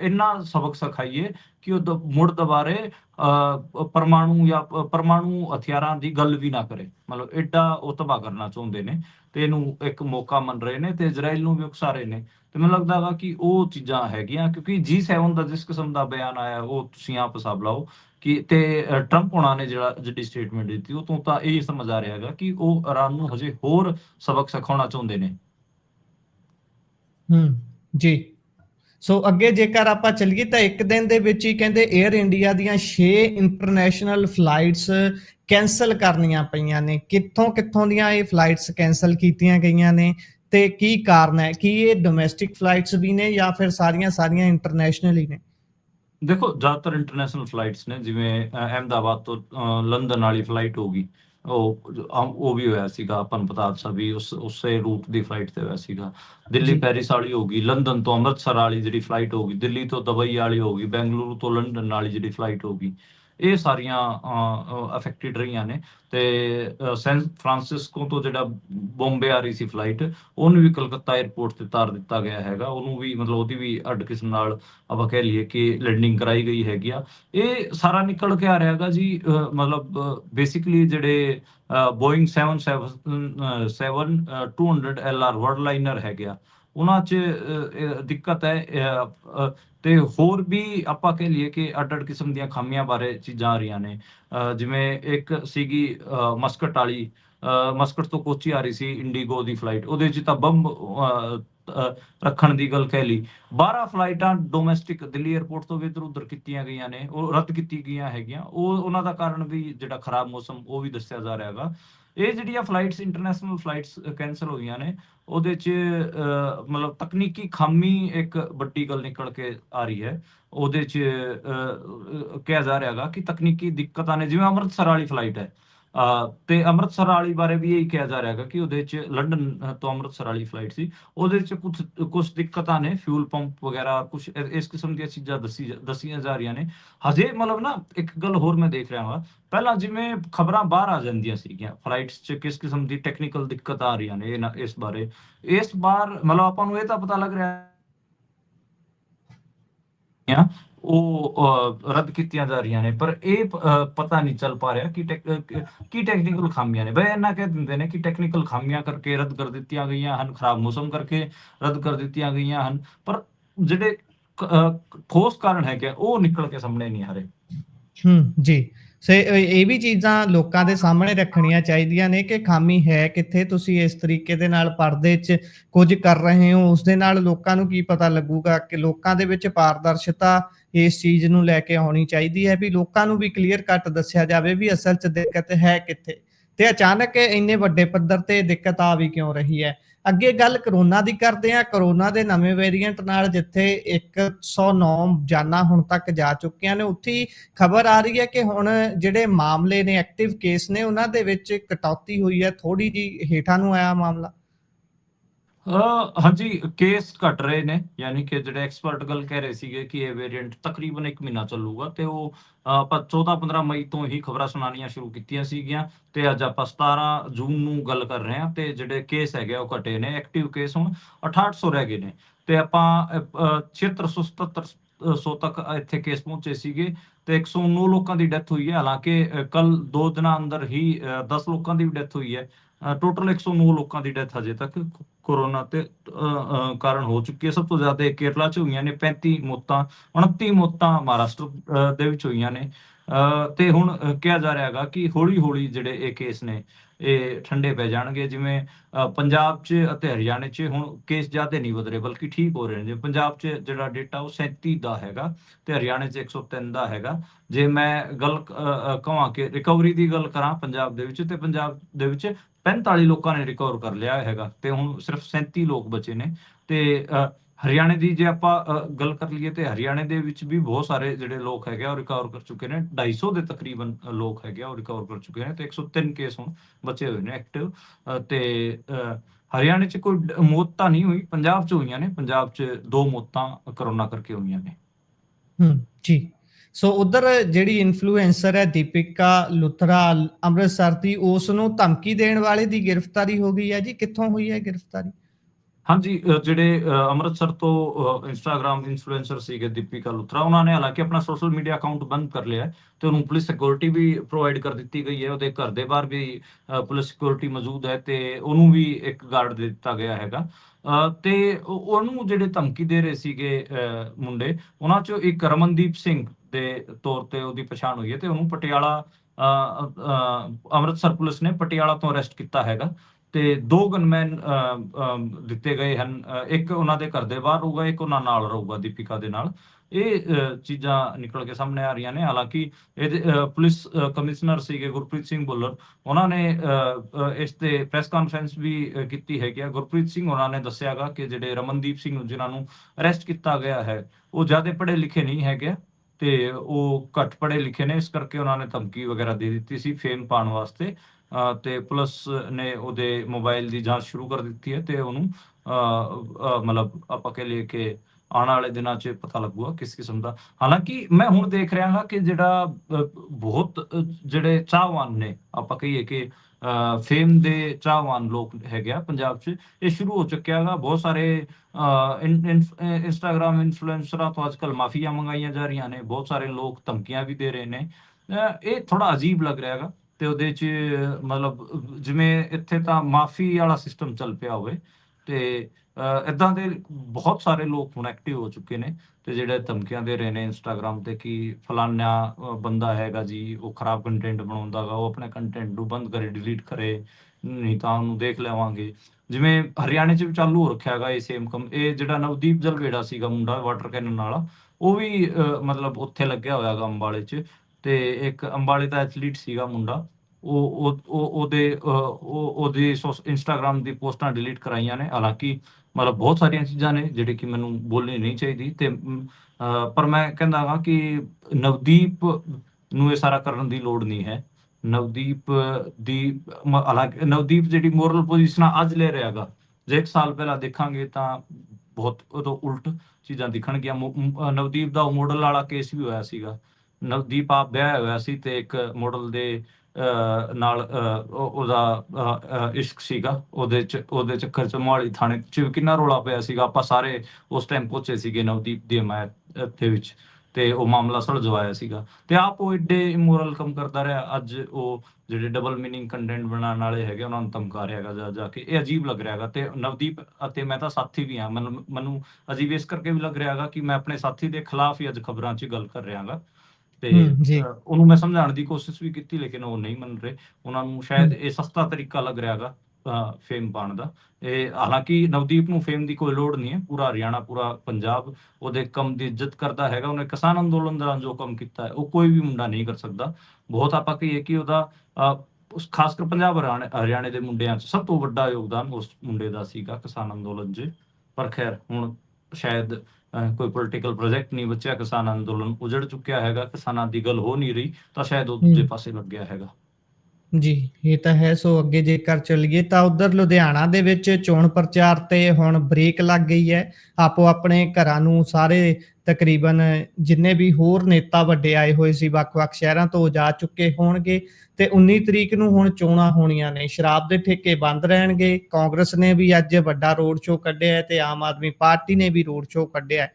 ਇੰਨਾ ਸਬਕ ਸਿਖਾਈਏ ਕਿ ਉਹ ਮੁੜ ਦੁਬਾਰੇ ਅ, ਪਰਮਾਣੂ ਜਾਂ ਪਰਮਾਣੂ ਹਥਿਆਰਾਂ ਦੀ ਗੱਲ ਵੀ ਨਾ ਕਰੇ। ਮਤਲਬ ਐਡਾ ਉਹ ਤਬਾਹ ਕਰਨਾ ਚਾਹੁੰਦੇ ਨੇ ਤੇ ਇਹਨੂੰ ਇੱਕ ਮੌਕਾ ਮੰਨ ਰਹੇ ਨੇ ਤੇ ਇਜ਼ਰਾਈਲ ਨੂੰ ਵੀ ਉਕਸਾ ਰਹੇ ਨੇ। ਤੇ ਮੈਨੂੰ ਲੱਗਦਾ ਵਾ ਕਿ ਉਹ ਚੀਜ਼ਾਂ ਹੈਗੀਆਂ ਕਿਉਂਕਿ G7 ਦਾ ਜਿਸ ਕਿਸਮ ਦਾ ਬਿਆਨ ਆਇਆ ਉਹ ਤੁਸੀਂ ਆਪ ਹਿਸਾਬ ਲਾਓ ਕਿ ਤੇ ਟਰੰਪ ਹੋਣਾ ਨੇ ਜਿਹੜਾ ਜਿਹੜੀ ਸਟੇਟਮੈਂਟ ਦਿੱਤੀ ਉਹ ਤੋਂ ਤਾਂ ਇਹ ਸਮਝ ਆ ਰਿਹਾ ਹੈਗਾ ਕਿ ਉਹ ਇਰਾਨ ਨੂੰ ਹਜੇ ਹੋਰ ਸਬਕ ਸਿਖਾਉਣਾ ਚਾਹੁੰਦੇ ਨੇ। ਹੂੰ ਜੀ। ਸੋ ਅੱਗੇ ਜੇਕਰ ਆਪਾਂ ਚੱਲੀਏ ਤਾਂ ਇੱਕ ਦਿਨ ਦੇ ਵਿੱਚ ਹੀ ਕਹਿੰਦੇ 에ਅਰ ਇੰਡੀਆ ਦੀਆਂ 6 ਇੰਟਰਨੈਸ਼ਨਲ ਫਲਾਈਟਸ ਕੈਨਸਲ ਕਰਨੀਆਂ ਪਈਆਂ ਨੇ। ਕਿੱਥੋਂ ਕਿੱਥੋਂ ਦੀਆਂ ਇਹ ਫਲਾਈਟਸ ਕੈਨਸਲ ਕੀਤੀਆਂ ਗਈਆਂ ਨੇ ਤੇ ਕੀ ਕਾਰਨ ਹੈ? ਕੀ ਇਹ ਡੋਮੈਸਟਿਕ ਫਲਾਈਟਸ ਵੀ ਨੇ ਜਾਂ ਫਿਰ ਸਾਰੀਆਂ ਸਾਰੀਆਂ ਇੰਟਰਨੈਸ਼ਨਲ ਹੀ ਨੇ? ਦੇਖੋ ਜ਼ਿਆਦਾਤਰ ਇੰਟਰਨੈਸ਼ਨਲ ਫਲਾਈਟਸ ਨੇ ਜਿਵੇਂ ਅ, ਅਹਿਮਦਾਬਾਦ ਤੋਂ ਲੰਡਨ ਵਾਲੀ ਫਲਾਈਟ ਹੋਗੀ ਉਹ ਵੀ ਹੋਇਆ ਸੀਗਾ ਆਪਾਂ ਨੂੰ ਪਤਾ ਅੱਛਾ ਵੀ ਉਸ ਉਸੇ ਰੂਟ ਦੀ ਫਲਾਈਟ ਤੇ ਹੋਇਆ ਸੀਗਾ ਦਿੱਲੀ। ਪੈਰਿਸ ਵਾਲੀ ਹੋਗੀ ਲੰਡਨ ਤੋਂ ਅੰਮ੍ਰਿਤਸਰ ਵਾਲੀ ਜਿਹੜੀ ਫਲਾਈਟ ਹੋਗੀ ਦਿੱਲੀ ਤੋਂ ਦੁਬਈ ਵਾਲੀ ਹੋਗੀ ਬੈਂਗਲੁਰੂ ਤੋਂ ਲੰਡਨ ਵਾਲੀ ਜਿਹੜੀ ਫਲਾਈਟ ਹੋਗੀ ਇਹ ਸਾਰੀਆਂ ਅਫੈਕਟਡ ਰਹੀਆਂ ਨੇ। ਤੇ ਸੈਨ ਫਰਾਂਸਿਸਕੋ ਤੋਂ ਜਿਹੜਾ ਬੰਬੇ ਆ ਰਹੀ ਸੀ ਫਲਾਈਟ ਉਹਨੂੰ ਵੀ ਕਲਕੱਤਾ 에ਅਰਪੋਰਟ ਤੇ ਤਾਰ ਦਿੱਤਾ ਗਿਆ ਹੈਗਾ। ਉਹਨੂੰ ਵੀ ਮਤਲਬ ਉਹਦੀ ਵੀ ਅੱਡ ਕਿਸਮ ਨਾਲ ਆਪਾਂ ਕਹਿ ਲਈਏ ਕਿ ਲੈਂਡਿੰਗ ਕਰਾਈ ਗਈ ਹੈਗੀ ਆ। ਇਹ ਸਾਰਾ ਨਿਕਲ ਕੇ ਆ ਰਿਹਾ ਹੈਗਾ ਜੀ ਮਤਲਬ ਬੇਸਿਕਲੀ ਜਿਹੜੇ ਬੋਇੰਗ 777 200 ਐਲਆਰ ਵਰਡ ਲਾਈਨਰ ਹੈਗੇ ਆ। ਉਹਨਾਂ 'ਚ ਦਿੱਕਤ ਹੈ ਤੇ ਹੋਰ ਵੀ ਆਪਾਂ ਕਹਿ ਲਈਏ ਕਿ ਅੱਡ ਅੱਡ ਕਿਸਮ ਦੀਆਂ ਖਾਮੀਆਂ ਬਾਰੇ ਚੀਜ਼ਾਂ ਆ ਰਹੀਆਂ ਨੇ। ਜਿਵੇਂ ਇੱਕ ਸੀਗੀ ਮਸਕਟ ਵਾਲੀ ਮਸਕਟ ਤੋਂ ਕੋਚੀ ਆ ਰਹੀ ਸੀ, ਇੰਡੀਗੋ ਦੀ ਫਲਾਈਟ ਉਹਦੇ 'ਚ ਤਾਂ ਬੰਬ ਰੱਖਣ ਦੀ ਗੱਲ ਕਹਿ ਲਈ। 12 ਫਲਾਈਟਾਂ ਡੋਮੈਸਟਿਕ ਦਿੱਲੀ 에ਅਰਪੋਰਟ ਤੋਂ ਵੀ ਇੱਧਰ ਉੱਧਰ ਕੀਤੀਆਂ ਗਈਆਂ ਨੇ, ਉਹ ਰੱਦ ਕੀਤੀ ਗਈਆਂ ਹੈਗੀਆਂ। ਉਹ, ਉਹਨਾਂ ਦਾ ਕਾਰਨ ਵੀ ਜਿਹੜਾ ਖਰਾਬ ਮੌਸਮ, ਉਹ ਵੀ ਦੱਸਿਆ ਜਾ ਰਿਹਾ ਹੈਗਾ। ਇਹ ਜਿਹੜੀਆਂ ਫਲਾਈਟਸ ਇੰਟਰਨੈਸ਼ਨਲ ਫਲਾਈਟਸ ਕੈਨਸਲ ਹੋਈਆਂ ਨੇ ਉਹਦੇ 'ਚ ਅ, ਮਤਲਬ ਤਕਨੀਕੀ ਖਾਮੀ ਇੱਕ ਵੱਡੀ ਗੱਲ ਨਿਕਲ ਕੇ ਆ ਰਹੀ ਹੈ। ਉਹਦੇ 'ਚ ਅ, ਕਿਹਾ ਜਾ ਰਿਹਾ ਹੈਗਾ ਕਿ ਤਕਨੀਕੀ ਦਿੱਕਤਾਂ ਨੇ ਜਿਵੇਂ ਅੰਮ੍ਰਿਤਸਰ ਵਾਲੀ ਫਲਾਈਟ ਹੈ। ਤੇ ਅੰਮ੍ਰਿਤਸਰ ਵਾਲੀ ਬਾਰੇ ਵੀ ਇਹੀ ਕਿਹਾ ਜਾ ਰਿਹਾ ਹੈਗਾ ਕਿ ਉਹਦੇ 'ਚ ਲੰਡਨ ਤੋਂ ਅੰਮ੍ਰਿਤਸਰ ਵਾਲੀ ਫਲਾਈਟ ਸੀ। ਉਹਦੇ 'ਚ ਕੁਝ ਕੁਝ ਦਿੱਕਤਾਂ ਨੇ ਫਿਊਲ ਪੰਪ ਵਗੈਰਾ ਕੁਝ ਇਸ ਕਿਸਮ ਦੀਆਂ ਚੀਜ਼ਾਂ ਦੱਸੀ ਜਾ- ਦੱਸੀਆਂ ਜਾ ਰਹੀਆਂ ਨੇ। ਹਜੇ ਮਤਲਬ ਨਾ, ਇੱਕ ਗੱਲ ਹੋਰ ਮੈਂ ਦੇਖ ਰਿਹਾ ਹਾਂ ਪਹਿਲਾਂ ਜਿਵੇਂ ਖਬਰਾਂ ਬਾਹਰ ਆ ਜਾਂਦੀਆਂ ਸੀਗੀਆਂ ਫਲਾਈਟਸ 'ਚ ਕਿਸ ਕਿਸਮ ਦੀ ਟੈਕਨੀਕਲ ਦਿੱਕਤ ਆ ਰਹੀਆਂ ਨੇ ਇਹ ਨਾ- ਇਸ ਬਾਰੇ। ਇਸ ਵਾਰ ਮਤਲਬ ਆਪਾਂ ਨੂੰ ਇਹ ਤਾਂ ਪਤਾ ਲੱਗ ਰਿਹਾ ਉਹ ਰੱਦ ਕੀਤੀਆਂ ਜਾ ਰਹੀਆਂ ਨੇ ਪਰ ਇਹ ਪਤਾ ਨਹੀਂ ਚੱਲ ਪਾ ਰਿਹਾ ਕਿ ਕੀ ਟੈਕਨੀਕਲ ਖਾਮੀਆਂ ਨੇ ਬਈ ਇਹਨਾਂ ਕਹਿ ਦਿੰਦੇ ਨੇ ਕਿ ਟੈਕਨੀਕਲ ਖਾਮੀਆਂ ਕਰਕੇ ਰੱਦ ਕਰ ਦਿੱਤੀਆਂ ਗਈਆਂ ਹਨ ਖਰਾਬ ਮੌਸਮ ਕਰਕੇ ਰੱਦ ਕਰ ਦਿੱਤੀਆਂ ਗਈਆਂ ਹਨ ਪਰ ਜਿਹੜੇ ਠੋਸ ਕਾਰਨ ਹੈ ਕਿ ਉਹ ਨਿਕਲ ਕੇ ਸਾਹਮਣੇ ਨਹੀਂ ਆ ਰਹੇ ਹੂੰ, ਜੀ। ਸੇ ਇਹ ਇਹ ਵੀ ਚੀਜ਼ਾਂ ਲੋਕਾਂ ਦੇ ਸਾਹਮਣੇ ਰੱਖਣੀਆਂ ਚਾਹੀਦੀਆਂ ਨੇ ਕਿ ਖਾਮੀ ਹੈ ਕਿੱਥੇ, ਤੁਸੀਂ ਇਸ ਤਰੀਕੇ ਦੇ ਨਾਲ ਪਰਦੇ 'ਚ ਕੁਝ ਕਰ ਰਹੇ ਹੋ, ਉਸ ਦੇ ਨਾਲ ਲੋਕਾਂ ਨੂੰ ਕੀ ਪਤਾ ਲੱਗੂਗਾ ਕਿ ਲੋਕਾਂ ਦੇ ਵਿੱਚ ਪਾਰਦਰਸ਼ਤਾ ਇਸ ਚੀਜ਼ ਨੂੰ ਲੈ ਕੇ ਆਉਣੀ ਚਾਹੀਦੀ ਹੈ ਵੀ ਲੋਕਾਂ ਨੂੰ ਵੀ ਕਲੀਅਰ ਕੱਟ ਦੱਸਿਆ ਜਾਵੇ ਵੀ ਅਸਲ 'ਚ ਦਿੱਕਤ ਹੈ ਕਿੱਥੇ ਤੇ ਅਚਾਨਕ ਇੰਨੇ ਵੱਡੇ ਪੱਧਰ ਤੇ ਦਿੱਕਤ ਆ ਵੀ ਕਿਉਂ ਰਹੀ ਹੈ। ਅੱਗੇ ਗੱਲ ਕਰੋਨਾ ਦੀ ਕਰਦੇ ਹਾਂ, ਕਰੋਨਾ ਦੇ ਨਵੇਂ ਵੇਰੀਐਂਟ ਨਾਲ ਜਿੱਥੇ 109 ਜਾਨਾਂ ਹੁਣ ਤੱਕ ਜਾ ਚੁੱਕੀਆਂ ਨੇ, ਉੱਥੇ ਖਬਰ ਆ ਰਹੀ ਹੈ ਕਿ ਹੁਣ ਜਿਹੜੇ ਮਾਮਲੇ ਨੇ ਐਕਟਿਵ ਕੇਸ ਨੇ ਉਹਨਾਂ ਦੇ ਵਿੱਚ ਕਟੌਤੀ ਹੋਈ ਹੈ, ਥੋੜੀ ਜੀ ਹੇਠਾਂ ਨੂੰ ਆਇਆ ਮਾਮਲਾ। ਅ, ਹਾਂਜੀ ਕੇਸ ਘਟ ਰਹੇ ਨੇ ਯਾਨੀ ਕਿ ਜਿਹੜੇ ਐਕਸਪਰਟ ਗੱਲ ਕਹਿ ਰਹੇ ਸੀਗੇ ਕਿ ਇਹ ਵੇਰੀਐਂਟ ਤਕਰੀਬਨ 1 ਮਹੀਨਾ ਚੱਲੂਗਾ ਤੇ ਉਹ ਆਪਾਂ 14-15 ਮਈ ਤੋਂ ਹੀ ਖਬਰਾਂ ਸੁਣਾਉਣੀਆਂ ਸ਼ੁਰੂ ਕੀਤੀਆਂ ਸੀਗੀਆਂ ਤੇ ਅੱਜ ਆਪਾਂ 17 ਜੂਨ ਨੂੰ ਗੱਲ ਕਰ ਰਹੇ ਹਾਂ ਤੇ ਜਿਹੜੇ ਕੇਸ ਹੈਗੇ ਆ ਉਹ ਘਟੇ ਨੇ ਐਕਟਿਵ ਕੇਸ ਹੁਣ 6800 ਰਹਿ ਗਏ ਨੇ ਤੇ ਆਪਾਂ ਅ, ਅ, 7677 ਸੌ ਤੱਕ ਇੱਥੇ ਕੇਸ ਪਹੁੰਚੇ ਸੀਗੇ ਤੇ 109 ਲੋਕਾਂ ਦੀ ਡੈਥ ਹੋਈ ਹੈ ਹਾਲਾਂਕਿ ਕੱਲ ਦੋ ਦਿਨਾਂ ਅੰਦਰ ਹੀ 10 ਲੋਕਾਂ ਦੀ ਵੀ ਡੈਥ ਹੋਈ ਹੈ। ਟੋਟਲ 109 ਲੋਕਾਂ ਦੀ ਡੈਥ ਹਜੇ ਤੱਕ ਕੋਰੋਨਾ ਤੇ ਕਾਰਨ ਹੋ ਚੁੱਕੀ ਹੈ। ਸਭ ਤੋਂ ਜ਼ਿਆਦਾ ਕੇਰਲਾ 'ਚ ਹੋਈਆਂ ਨੇ 35 ਮੌਤਾਂ 29 ਮੌਤਾਂ ਮਹਾਰਾਸ਼ਟਰ ਦੇ ਵਿੱਚ ਹੋਈਆਂ ਨੇ। ਤੇ ਹੁਣ ਕਿਹਾ ਜਾ ਰਿਹਾ ਹੈਗਾ ਕਿ ਹੌਲੀ ਹੌਲੀ ਜਿਹੜੇ ਇਹ ਕੇਸ ਨੇ ਇਹ ਠੰਡੇ ਪੈ ਜਾਣਗੇ। ਜਿਵੇਂ ਪੰਜਾਬ 'ਚ ਅਤੇ ਹਰਿਆਣੇ 'ਚ ਹੁਣ ਕੇਸ ਜ਼ਿਆਦਾ ਨਹੀਂ ਵਧ ਰਹੇ ਬਲਕਿ ਠੀਕ ਹੋ ਰਹੇ ਨੇ। ਪੰਜਾਬ 'ਚ ਜਿਹੜਾ ਡੇਟਾ ਉਹ 37 ਦਾ ਹੈਗਾ ਤੇ ਹਰਿਆਣੇ 'ਚ 103 ਦਾ ਹੈਗਾ। ਜੇ ਮੈਂ ਗੱਲ ਅ, ਕਹਾਂ ਕਿ ਰਿਕਵਰੀ ਦੀ ਗੱਲ ਕਰਾਂ ਪੰਜਾਬ ਦੇ ਵਿੱਚ ਤੇ ਪੰਜਾਬ ਦੇ ਵਿੱਚ 45 ਲੋਕਾਂ ਨੇ ਰਿਕਵਰ ਕਰ ਲਿਆ ਹੈਗਾ ਤੇ ਹੁਣ ਸਿਰਫ 37 ਲੋਕ ਬਚੇ ਨੇ ਤੇ ਹਰਿਆਣੇ ਦੀ ਜੇ ਆਪਾਂ ਗੱਲ ਕਰ ਲਈਏ ਤੇ ਹਰਿਆਣੇ ਦੇ ਵਿੱਚ ਵੀ ਬਹੁਤ ਸਾਰੇ ਜਿਹੜੇ ਲੋਕ ਹੈਗੇ ਆ ਉਹ ਰਿਕਵਰ ਕਰ ਚੁੱਕੇ ਨੇ 250 ਦੇ ਤਕਰੀਬਨ ਲੋਕ ਹੈਗੇ ਆ ਉਹ ਰਿਕਵਰ ਕਰ ਚੁੱਕੇ ਨੇ ਤੇ 103 ਕੇਸ ਹੁਣ ਬਚੇ ਹੋਏ ਨੇ ਐਕਟਿਵ ਤੇ ਅ, ਹਰਿਆਣੇ 'ਚ ਕੋਈ ਮੌਤ ਤਾਂ ਨਹੀਂ ਹੋਈ ਪੰਜਾਬ 'ਚ ਹੋਈਆਂ ਨੇ ਪੰਜਾਬ 'ਚ ਦੋ ਮੌਤਾਂ ਕਰੋਨਾ ਕਰਕੇ ਹੋਈਆਂ ਨੇ ਹੂੰ, ਜੀ। ਸੋ ਉਧਰ ਜਿਹੜੀ ਇਨਫਲੂਐਂਸਰ ਹੈ ਦੀਪਿਕਾ ਲੁਥਰਾ ਅੰਮ੍ਰਿਤਸਰ ਦੀ ਉਸ ਨੂੰ ਧਮਕੀ ਦੇਣ ਵਾਲੇ ਦੀ ਗ੍ਰਿਫਤਾਰੀ ਹੋ ਗਈ ਹੈ ਜੀ, ਕਿੱਥੋਂ ਹੋਈ ਹੈ ਗ੍ਰਿਫਤਾਰੀ? ਹਾਂਜੀ ਜਿਹੜੇ ਅੰਮ੍ਰਿਤਸਰ ਤੋਂ ਇੰਸਟਾਗ੍ਰam ਇਨਫਲੂਐਂਸਰ ਸੀਗੇ ਦੀਪਿਕਾ ਲੁਥਰਾ ਉਹਨਾਂ ਨੇ ਹਾਲਾਂਕਿ ਆਪਣਾ ਸੋਸ਼ਲ ਮੀਡੀਆ ਅਕਾਊਂਟ ਬੰਦ ਕਰ ਲਿਆ ਤੇ ਉਹਨੂੰ ਪੁਲਿਸ ਸਿਕਿਉਰਿਟੀ ਵੀ ਪ੍ਰੋਵਾਈਡ ਕਰ ਦਿੱਤੀ ਗਈ ਹੈ। ਉਹਦੇ ਘਰ ਦੇ ਬਾਹਰ ਵੀ ਪੁਲਿਸ ਸਿਕਿਉਰਿਟੀ ਮੌਜੂਦ ਹੈ ਤੇ ਉਹਨੂੰ ਵੀ ਇੱਕ ਗਾਰਡ ਦੇ ਦਿੱਤਾ ਗਿਆ ਹੈਗਾ। ਤੇ ਉਹ- ਉਹਨੂੰ ਜਿਹੜੇ ਧਮਕੀ ਦੇ ਰਹੇ ਸੀਗੇ ਮੁੰਡੇ ਉਹਨਾਂ ਚੋਂ ਇੱਕ ਰਮਨਦੀਪ ਸਿੰਘ ਦੇ ਤੌਰ ਤੇ ਉਹਦੀ ਪਛਾਣ ਹੋਈ ਹੈ ਤੇ ਉਹਨੂੰ ਪਟਿਆਲਾ ਅੰਮ੍ਰਿਤਸਰ ਪੁਲਿਸ ਨੇ ਪਟਿਆਲਾ ਤੋਂ ਅਰੈਸਟ ਕੀਤਾ ਹੈਗਾ ਤੇ ਦੋ ਗਨਮੈਨ ਦਿੱਤੇ ਗਏ ਹਨ। ਇੱਕ ਉਹਨਾਂ ਦੇ ਘਰ ਦੇ ਬਾਹਰ ਹੋਊਗਾ ਇੱਕ ਉਹਨਾਂ ਨਾਲ ਰਹੂਗਾ ਦੀਪਿਕਾ ਦੇ ਨਾਲ। ਇਹ ਚੀਜ਼ਾਂ ਨਿਕਲ ਕੇ ਸਾਹਮਣੇ ਆ ਰਹੀਆਂ ਨੇ। ਹਾਲਾਂਕਿ ਇਹਦੇ ਪੁਲਿਸ ਕਮਿਸ਼ਨਰ ਸੀਗੇ ਗੁਰਪ੍ਰੀਤ ਸਿੰਘ ਬੁੱਲਰ। ਉਹਨਾਂ ਨੇ ਅ, ਇਸ ਤੇ ਪ੍ਰੈਸ ਕਾਨਫਰੰਸ ਵੀ ਕੀਤੀ ਹੈਗੀ ਆ। ਗੁਰਪ੍ਰੀਤ ਸਿੰਘ ਉਹਨਾਂ ਨੇ ਦੱਸਿਆਗਾ ਕਿ ਜਿਹੜੇ ਰਮਨਦੀਪ ਸਿੰਘ ਨੂੰ ਜਿਨ੍ਹਾਂ ਨੂੰ ਅਰੈਸਟ ਕੀਤਾ ਗਿਆ ਹੈ ਉਹ ਜ਼ਿਆਦਾ ਪੜ੍ਹੇ ਲਿਖੇ ਨਹੀਂ ਹੈਗੇ। ਤੇ ਉਹ ਘੱਟ ਪੜੇ ਲਿਖੇ ਨੇ ਇਸ ਕਰਕੇ ਉਹਨਾਂ ਨੇ ਧਮਕੀ ਵਗੈਰਾ ਦੇ ਦਿੱਤੀ ਸੀ ਫੇਮ ਪਾਉਣ ਵਾਸਤੇ। ਅ, ਤੇ ਪੁਲਿਸ ਨੇ ਉਹਦੇ ਮੋਬਾਈਲ ਦੀ ਜਾਂਚ ਸ਼ੁਰੂ ਕਰ ਦਿੱਤੀ ਹੈ ਤੇ ਉਹਨੂੰ ਅ, ਮਤਲਬ ਆਪਾਂ ਕਹਿ ਲਈਏ ਕਿ ਆਉਣ ਵਾਲੇ ਦਿਨਾਂ 'ਚ ਪਤਾ ਲੱਗੂਗਾ ਕਿਸ ਕਿਸਮ ਦਾ। ਹਾਲਾਂਕਿ ਮੈਂ ਹੁਣ ਦੇਖ ਰਿਹਾ ਹਾਂ ਕਿ ਜਿਹੜਾ ਬਹੁਤ ਜਿਹੜੇ ਚਾਹਵਾਨ ਨੇ ਆਪਾਂ ਕਹੀਏ ਕਿ ਫੇਮ ਦੇ ਚਾਹਵਾਨ ਲੋਕ ਹੈਗੇ ਆ ਪੰਜਾਬ 'ਚ ਇਹ ਸ਼ੁਰੂ ਹੋ ਚੁੱਕਿਆ ਹੈਗਾ। ਬਹੁਤ ਸਾਰੇ ਇੰਸਟਾਗ੍ਰam ਇਨਫਲੂਐਂਸਰਾਂ ਤੋਂ ਅੱਜਕੱਲ ਮਾਫੀਆਂ ਮੰਗਾਈਆਂ ਜਾ ਰਹੀਆਂ ਨੇ। ਬਹੁਤ ਸਾਰੇ ਲੋਕ ਧਮਕੀਆਂ ਵੀ ਦੇ ਰਹੇ ਨੇ। ਅ, ਇਹ ਥੋੜਾ ਅਜੀਬ ਲੱਗ ਰਿਹਾ ਹੈਗਾ ਤੇ ਉਹਦੇ 'ਚ ਮਤਲਬ ਜਿਵੇਂ ਇੱਥੇ ਤਾਂ ਮਾਫੀ ਵਾਲਾ ਸਿਸਟਮ ਚੱਲ ਪਿਆ ਹੋਵੇ ਤੇ ਇਦਾਂ ਦੇ ਬਹੁਤ ਸਾਰੇ ਲੋਕ ਹੁਣ ਐਕਟਿਵ ਹੋ ਚੁੱਕੇ ਨੇ ਤੇ ਜਿਹੜੇ ਧਮਕੀਆਂ ਦੇ ਰਹੇ ਨੇ ਇੰਸਟਾਗ੍ਰam ਤੇ ਕਿ ਫਲਾਨਾ ਬੰਦਾ ਹੈਗਾ ਜੀ, ਉਹ ਖਰਾਬ ਕੰਟੈਂਟ ਬਣਾਉਂਦਾ ਗਾ, ਉਹ ਆਪਣੇ ਕੰਟੈਂਟ ਨੂੰ ਬੰਦ ਕਰੇ ਡਿਲੀਟ ਕਰੇ, ਨਹੀਂ ਤਾਂ ਉਹਨੂੰ ਦੇਖ ਲਵਾਂਗੇ। ਜਿਵੇਂ ਹਰਿਆਣੇ 'ਚ ਵੀ ਚਾਲੂ ਹੋ ਰੱਖਿਆ ਹੈਗਾ ਇਹ ਸੇਮ ਕੰਮ, ਇਹ ਜਿਹੜਾ ਨਵਦੀਪ ਜਲਵੇੜਾ ਸੀਗਾ ਮੁੰਡਾ ਵਾਟਰ ਕੈਨਨ ਵਾਲਾ, ਉਹ ਵੀ ਮਤਲਬ ਉੱਥੇ ਲੱਗਿਆ ਹੋਇਆ ਹੈਗਾ ਅੰਬਾਲੇ 'ਚ ਤੇ ਇੱਕ ਅੰਬਾਲੇ ਦਾ ਐਥਲੀਟ ਸੀਗਾ ਮੁੰਡਾ ਉਹ ਉਹਦੇ ਅ, ਉਹਦੀ ਇੰਸਟਾਗ੍ਰam ਦੀ ਪੋਸਟਾਂ ਡਿਲੀਟ ਕਰਾਈਆਂ ਨੇ। ਹਾਲਾਂਕਿ ਮਤਲਬ ਬਹੁਤ ਸਾਰੀਆਂ ਚੀਜ਼ਾਂ ਨੇ ਜਿਹੜੇ ਕਿ ਮੈਨੂੰ ਬੋਲਣੀ ਨਹੀਂ ਚਾਹੀਦੀ ਤੇ ਪਰ ਮੈਂ ਕਹਿੰਦਾ ਹਾਂ ਕਿ ਨਵਦੀਪ ਨੂੰ ਇਹ ਸਾਰਾ ਕਰਨ ਦੀ ਲੋੜ ਨਹੀਂ ਹੈ। ਨਵਦੀਪ ਦੀ ਹਾਲਾਂਕਿ ਨਵਦੀਪ ਜਿਹੜੀ ਮੋਰਲ ਪੋਜੀਸ਼ਨ ਅੱਜ ਲੈ ਰਿਹਾ ਹੈਗਾ। ਜੇ ਇੱਕ ਸਾਲ ਪਹਿਲਾਂ ਦੇਖਾਂਗੇ ਤਾਂ ਬਹੁਤ ਉਦੋਂ ਉਲਟ ਚੀਜ਼ਾਂ ਦਿਖਣਗੀਆਂ। ਨਵਦੀਪ ਦਾ ਮੋਡਲ ਵਾਲਾ ਕੇਸ ਵੀ ਹੋਇਆ ਸੀਗਾ। ਨਵਦੀਪ ਆਪ ਵਿਆਹਿਆ ਹੋਇਆ ਸੀ ਤੇ ਇੱਕ ਮੋਡਲ ਦੇ ਨਾਲ ਉਹਦਾ ਇਸ਼ਕ ਸੀਗਾ। ਉਹਦੇ ਚ, ਉਹਦੇ ਚੱਕਰ ਚ ਮੋਹਾਲੀ ਥਾਣੇ ਚ ਵੀ ਕਿੰਨਾ ਰੋਲਾ ਪਿਆ ਸੀਗਾ। ਆਪਾਂ ਸਾਰੇ ਉਸ ਟਾਈਮ ਪਹੁੰਚੇ ਸੀਗੇ ਨਵਦੀਪ ਦੀ ਹਮਾਇਤ ਦੇ ਵਿੱਚ। ਤੇ ਉਹ ਮਾਮਲਾ ਸੁਲਝਵਾਇਆ ਸੀਗਾ। ਤੇ ਆਪ ਉਹ ਏਡੇ ਇਮੋਰਲ ਕੰਮ ਕਰਦਾ ਰਿਹਾ। ਅੱਜ ਉਹ ਜਿਹੜੇ ਡਬਲ ਮੀਨਿੰਗ ਕੰਟੈਂਟ ਬਣਾਉਣ ਵਾਲੇ ਹੈਗੇ, ਉਹਨਾਂ ਨੂੰ ਧਮਕਾ ਰਿਹਾ ਹੈਗਾ, ਜਾ ਜਾ ਕੇ। ਇਹ ਅਜੀਬ ਲੱਗ ਰਿਹਾ ਹੈਗਾ। ਤੇ ਨਵਦੀਪ ਅਤੇ ਮੈਂ ਤਾਂ ਸਾਥੀ ਵੀ ਹਾਂ। ਮੈਨੂੰ ਮੈਨੂੰ ਅਜੀਬ ਇਸ ਕਰਕੇ ਵੀ ਲੱਗ ਰਿਹਾ ਹੈਗਾ ਕਿ ਮੈਂ ਆਪਣੇ ਸਾਥੀ ਦੇ ਖਿਲਾਫ ਹੀ ਅੱਜ ਖਬਰਾਂ 'ਚ ਗੱਲ ਕਰ ਰਿਹਾ ਹੈਗਾ। ਤੇ ਉਹਨੂੰ ਮੈਂ ਸਮਝਾਉਣ ਦੀ ਕੋਸ਼ਿਸ਼ ਵੀ ਕੀਤੀ ਲੇਕਿਨ ਉਹ ਨਹੀਂ ਮੰਨ ਰਹੇ। ਉਹਨਾਂ ਨੂੰ ਸ਼ਾਇਦ ਇਹ ਸਸਤਾ ਤਰੀਕਾ ਲੱਗ ਰਿਹਾ ਹੈਗਾ ਫੇਮ ਪਾਉਣ ਦਾ। ਇਹ ਹਾਲਾਂਕਿ ਨਵਦੀਪ ਨੂੰ ਫੇਮ ਦੀ ਕੋਈ ਲੋੜ ਨਹੀਂ ਹੈ। ਪੂਰਾ ਹਰਿਆਣਾ ਪੂਰਾ ਪੰਜਾਬ ਉਹਦੇ ਕੰਮ ਦੀ ਇੱਜ਼ਤ ਕਰਦਾ ਹੈਗਾ। ਉਹਨੇ ਕਿਸਾਨ ਅੰਦੋਲਨ ਦੌਰਾਨ ਜੋ ਕੰਮ ਕੀਤਾ ਹੈ ਉਹ ਕੋਈ ਵੀ ਮੁੰਡਾ ਨਹੀਂ ਕਰ ਸਕਦਾ। ਬਹੁਤ ਆਪਾਂ ਕਹੀਏ ਕਿ ਉਹਦਾ ਉਸ ਖਾਸ ਕਰ ਪੰਜਾਬ ਹਰਿਆਣੇ ਦੇ ਮੁੰਡਿਆਂ 'ਚ ਸਭ ਤੋਂ ਵੱਡਾ ਯੋਗਦਾਨ ਉਸ ਮੁੰਡੇ ਦਾ ਸੀਗਾ ਕਿਸਾਨ ਅੰਦੋਲਨ 'ਚ। ਪਰ ਖੈਰ ਹੁਣ ਸ਼ਾਇਦ ਕੋਈ ਪੋਲੀਟੀਕਲ ਪ੍ਰੋਜੈਕਟ ਨਹੀਂ ਬਚਿਆ ਕਿਸਾਨ ਅੰਦੋਲਨ ਉਜੜ ਚੁੱਕਿਆ ਹੈਗਾ ਕਿਸਾਨਾਂ ਦੀ ਗੱਲ ਹੋ ਨਹੀਂ ਰਹੀ ਤਾਂ ਸ਼ਾਇਦ ਉਹ ਦੂਜੇ। ਪਾਸੇ ਲੱਗ ਗਿਆ ਹੈਗਾ ਜੀ ਇਹ ਤਾਂ ਹੈ ਸੋ ਅੱਗੇ ਜੇਕਰ ਚੱਲੀਏ ਤਾਂ ਉਧਰ ਲੁਧਿਆਣਾ ਦੇ ਵਿੱਚ ਚੋਣ ਪ੍ਰਚਾਰ ਤੇ ਹੁਣ ਬ੍ਰੇਕ ਲੱਗ ਗਈ ਹੈ ਆਪੋ ਆਪਣੇ ਘਰਾਂ ਨੂੰ ਸਾਰੇ ਤਕਰੀਬਨ ਜਿੰਨੇ ਵੀ ਹੋਰ ਨੇਤਾ ਵੱਡੇ ਆਏ ਹੋਏ ਸੀ, ਵੱਖ-ਵੱਖ ਸ਼ਹਿਰਾਂ ਤੋਂ ਜਾ ਚੁੱਕੇ ਹੋਣਗੇ ਤੇ 19 ਤਰੀਕ ਨੂੰ ਹੁਣ ਚੋਣਾਂ ਹੋਣੀਆਂ ਨੇ। ਸ਼ਰਾਬ ਦੇ ਠੇਕੇ ਬੰਦ ਰਹਿਣਗੇ। ਕਾਂਗਰਸ ਨੇ ਵੀ ਅੱਜ ਵੱਡਾ ਰੋਡ ਸ਼ੋਅ ਕੱਢਿਆ ਤੇ ਆਮ ਆਦਮੀ ਪਾਰਟੀ ਨੇ ਵੀ ਰੋਡ ਸ਼ੋਅ ਕੱਢਿਆ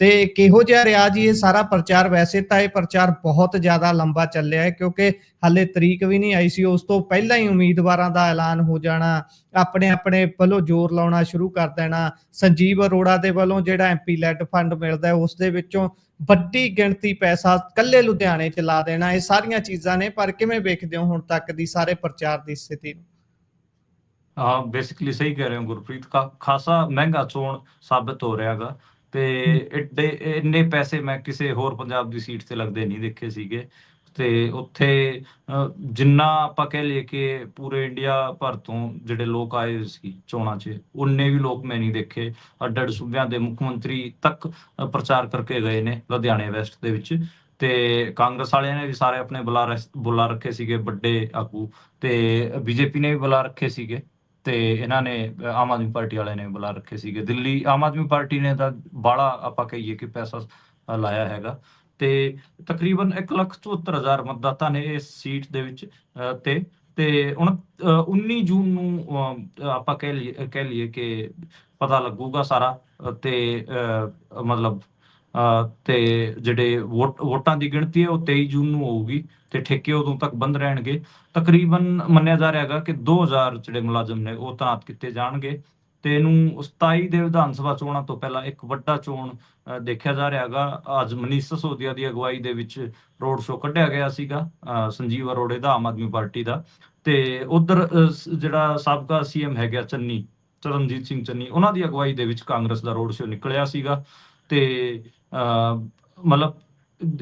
ਤੇ ਕਿਹੋ ਜਿਹਾ ਰਿਹਾ ਜੀ ਇਹ ਸਾਰਾ ਪ੍ਰਚਾਰ? ਵੈਸੇ ਤਾਂ ਇਹ ਪ੍ਰਚਾਰ ਬਹੁਤ ਜ਼ਿਆਦਾ ਲੰਬਾ ਚੱਲਿਆ ਹੈ, ਕਿਉਂਕਿ ਹਾਲੇ ਤਰੀਕ ਵੀ ਨਹੀਂ ਆਈ ਸੀ। ਉਸ ਤੋਂ ਪਹਿਲਾਂ ਹੀ ਉਮੀਦਵਾਰਾਂ ਦਾ ਐਲਾਨ ਹੋ ਜਾਣਾ, ਆਪਣੇ ਆਪਣੇ ਵੱਲੋਂ ਜ਼ੋਰ ਲਾਉਣਾ ਸ਼ੁਰੂ ਕਰ ਦੇਣਾ। ਸੰਜੀਵ ਅਰੋੜਾ ਦੇ ਵੱਲੋਂ ਜਿਹੜਾ ਐਮਪੀ ਲੈਟ ਫੰਡ ਮਿਲਦਾ ਹੈ, ਉਸ ਦੇ ਵਿੱਚੋਂ ਵੱਡੀ ਗਿਣਤੀ ਪੈਸਾ ਕੱਲੇ ਲੁਧਿਆਣੇ ਚ ਲਾ ਦੇਣਾ। ਇਹ ਸਾਰੀਆਂ ਚੀਜ਼ਾਂ ਨੇ, ਪਰ ਕਿਵੇਂ ਵੇਖਦੇ ਹੋ ਹੁਣ ਤੱਕ ਦੀ ਸਾਰੇ ਪ੍ਰਚਾਰ ਦੀ ਸਥਿਤੀ ਨੂੰ? ਹਾਂ, ਬੇਸਿਕਲੀ ਸਹੀ ਕਹਿ ਰਹੇ ਹੋ ਗੁਰਪ੍ਰੀਤ। ਕਾ, ਖਾਸਾ ਮਹਿੰਗਾ ਚੋਣ ਸਾਬਤ ਹੋ ਰਿਹਾਗਾ ਤੇ ਏਡੇ ਇੰਨੇ ਪੈਸੇ ਮੈਂ ਕਿਸੇ ਹੋਰ ਪੰਜਾਬ ਦੀ ਸੀਟ ਤੇ ਲੱਗਦੇ ਨਹੀਂ ਦੇਖੇ ਸੀਗੇ। ਤੇ ਉੱਥੇ ਜਿੰਨਾ ਆਪਾਂ ਕਹਿ ਲਈਏ ਕਿ ਪੂਰੇ ਇੰਡੀਆ ਭਰ ਤੋਂ ਜਿਹੜੇ ਲੋਕ ਆਏ ਸੀ ਚੋਣਾਂ 'ਚ ਉਨੇ ਵੀ ਲੋਕ ਮੈਂ ਨਹੀਂ ਦੇਖੇ। ਅੱਡ ਅੱਡ ਸੂਬਿਆਂ ਦੇ ਮੁੱਖ ਮੰਤਰੀ ਤੱਕ ਪ੍ਰਚਾਰ ਕਰਕੇ ਗਏ ਨੇ ਲੁਧਿਆਣੇ ਵੈਸਟ ਦੇ ਵਿੱਚ। ਤੇ ਕਾਂਗਰਸ ਵਾਲਿਆਂ ਨੇ ਵੀ ਸਾਰੇ ਆਪਣੇ ਬੁਲਾ ਬੁਲਾ ਰੱਖੇ ਸੀਗੇ ਵੱਡੇ ਆਗੂ। ਤੇ ਬੀਜੇਪੀ ਨੇ ਵੀ ਬੁਲਾ ਰੱਖੇ ਸੀਗੇ। ਤੇ ਇਹਨਾਂ ਨੇ ਆਮ ਆਦਮੀ ਪਾਰਟੀ ਵਾਲਿਆਂ ਨੇ ਬੁਲਾ ਰੱਖੇ ਸੀਗੇ। ਦਿੱਲੀ ਆਮ ਆਦਮੀ ਪਾਰਟੀ ਨੇ ਤਾਂ ਬਾਲਾ ਆਪਾਂ ਕਹੀਏ ਕਿ ਪੈਸਾ ਲਾਇਆ ਹੈਗਾ। ਤੇ ਤਕਰੀਬਨ 174000 ਮਤਦਾਤਾ ਨੇ ਇਸ ਸੀਟ ਦੇ ਵਿੱਚ ਤੇ ਤੇ 19 ਜੂਨ ਨੂੰ ਆਪਾਂ ਕਹਿ ਲਈਏ ਕਹਿ ਲਈਏ ਕਿ ਪਤਾ ਲੱਗੂਗਾ ਸਾਰਾ। ਤੇ ਅ, ਮਤਲਬ ਤੇ ਜਿਹੜੇ ਵੋਟ ਵੋਟਾਂ ਦੀ ਗਿਣਤੀ ਹੈ ਉਹ 23 ਜੂਨ ਨੂੰ ਹੋਊਗੀ ਤੇ ਠੇਕੇ ਉਦੋਂ ਤੱਕ ਬੰਦ ਰਹਿਣਗੇ। ਤਕਰੀਬਨ ਮੰਨਿਆ ਜਾ ਰਿਹਾ ਹੈਗਾ ਕਿ 2000 ਜਿਹੜੇ ਮੁਲਾਜ਼ਮ ਨੇ ਉਹ ਤਾਇਨਾਤ ਕੀਤੇ ਜਾਣਗੇ ਤੇ ਇਹਨੂੰ 27 ਦੇ ਵਿਧਾਨ ਸਭਾ ਚੋਣਾਂ ਤੋਂ ਪਹਿਲਾਂ ਇੱਕ ਵੱਡਾ ਚੋਣ ਦੇਖਿਆ ਜਾ ਰਿਹਾ ਹੈਗਾ। ਅੱਜ ਮਨੀਸ਼ ਸਸੋਦੀਆ ਦੀ ਅਗਵਾਈ ਦੇ ਵਿੱਚ ਰੋਡ ਸ਼ੋਅ ਕੱਢਿਆ ਗਿਆ ਸੀਗਾ ਸੰਜੀਵ ਅਰੋੜੇ ਦਾ ਆਮ ਆਦਮੀ ਪਾਰਟੀ ਦਾ। ਤੇ ਉਧਰ ਜਿਹੜਾ ਸਾਬਕਾ ਸੀਐਮ ਹੈਗਾ ਚੰਨੀ, ਚਰਨਜੀਤ ਸਿੰਘ ਚੰਨੀ, ਉਹਨਾਂ ਦੀ ਅਗਵਾਈ ਦੇ ਵਿੱਚ ਕਾਂਗਰਸ ਦਾ ਰੋਡ ਸ਼ੋਅ ਨਿਕਲਿਆ ਸੀਗਾ। ਤੇ ਮਤਲਬ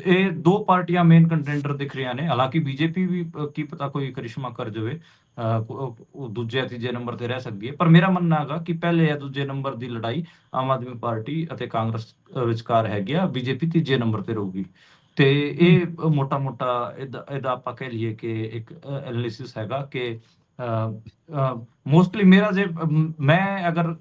ਇਹ ਦੋ ਪਾਰਟੀਆਂ ਮੇਨ ਕੰਟੈਂਡਰ ਦਿਖ ਰਹੀਆਂ ਨੇ। ਹਾਲਾਂਕਿ ਬੀਜੇਪੀ ਵੀ ਕੀ ਪਤਾ ਕੋਈ ਕਰਿਸ਼ਮਾ ਕਰ ਜਾਵੇ ਉਹ ਦੂਜੇ ਤੀਜੇ ਨੰਬਰ ਤੇ ਰਹਿ ਸਕਦੀ ਹੈ। ਪਰ ਮੇਰਾ ਮੰਨਣਾ ਹੈਗਾ ਕਿ ਪਹਿਲੇ ਜਾਂ ਦੂਜੇ ਨੰਬਰ ਦੀ ਲੜਾਈ ਆਮ ਆਦਮੀ ਪਾਰਟੀ ਅਤੇ ਕਾਂਗਰਸ ਵਿਚਕਾਰ ਹੈਗੀ ਆ। ਬੀਜੇਪੀ ਤੀਜੇ ਨੰਬਰ ਤੇ ਰਹੂਗੀ। ਤੇ ਇਹ ਮੋਟਾ ਮੋਟਾ ਇਹਦਾ ਆਪਾਂ ਕਹਿ ਲਈਏ ਕਿ ਇੱਕ ਐਨਾਲਿਸਿਸ ਹੈਗਾ ਕਿ ਮੋਸਟਲੀ ਮੇਰਾ ਜੇ ਮੈਂ ਅਗਰ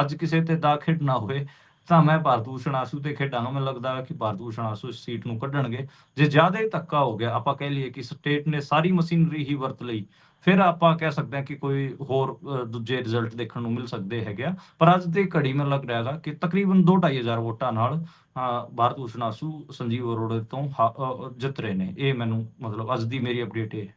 ਅੱਜ ਕਿਸੇ ਤੇ ਦਾ ਖੇਡਣਾ ਹੋਵੇ ਤਾਂ ਮੈਂ ਭਾਰਤ ਭੂਸ਼ਣ ਆਸੂ ਤੇ ਖੇਡਾਂਗਾ ਮੈਨੂੰ ਲੱਗਦਾ ਹੈ ਕਿ ਭਾਰਤ ਆਸੂ ਇਸ ਸੀਟ ਨੂੰ ਕੱਢਣਗੇ। ਜੇ ਜ਼ਿਆਦਾ ਹੀ ਧੱਕਾ ਹੋ ਗਿਆ ਆਪਾਂ ਕਹਿ ਲਈਏ ਕਿ ਸਟੇਟ ਨੇ ਸਾਰੀ ਮਸ਼ੀਨਰੀ ਹੀ ਵਰਤ ਲਈ ਫਿਰ ਆਪਾਂ ਕਹਿ ਸਕਦੇ ਹਾਂ ਕਿ ਕੋਈ ਹੋਰ ਦੂਜੇ ਰਿਜ਼ਲਟ ਦੇਖਣ ਨੂੰ ਮਿਲ ਸਕਦੇ ਹੈਗੇ ਆ। ਪਰ ਅੱਜ ਦੀ ਘੜੀ ਮੈਨੂੰ ਲੱਗ ਰਿਹਾ ਹੈਗਾ ਕਿ ਤਕਰੀਬਨ 2-2500 ਵੋਟਾਂ ਨਾਲ ਅ, ਭਾਰਤ ਭੂਸ਼ਣ ਆਸੂ ਸੰਜੀਵ ਅਰੋੜੇ ਤੋਂ ਜਿੱਤ ਰਹੇ ਨੇ। ਇਹ ਮੈਨੂੰ ਮਤਲਬ ਅੱਜ ਦੀ ਮੇਰੀ ਅਪਡੇਟ ਇਹ ਹੈ।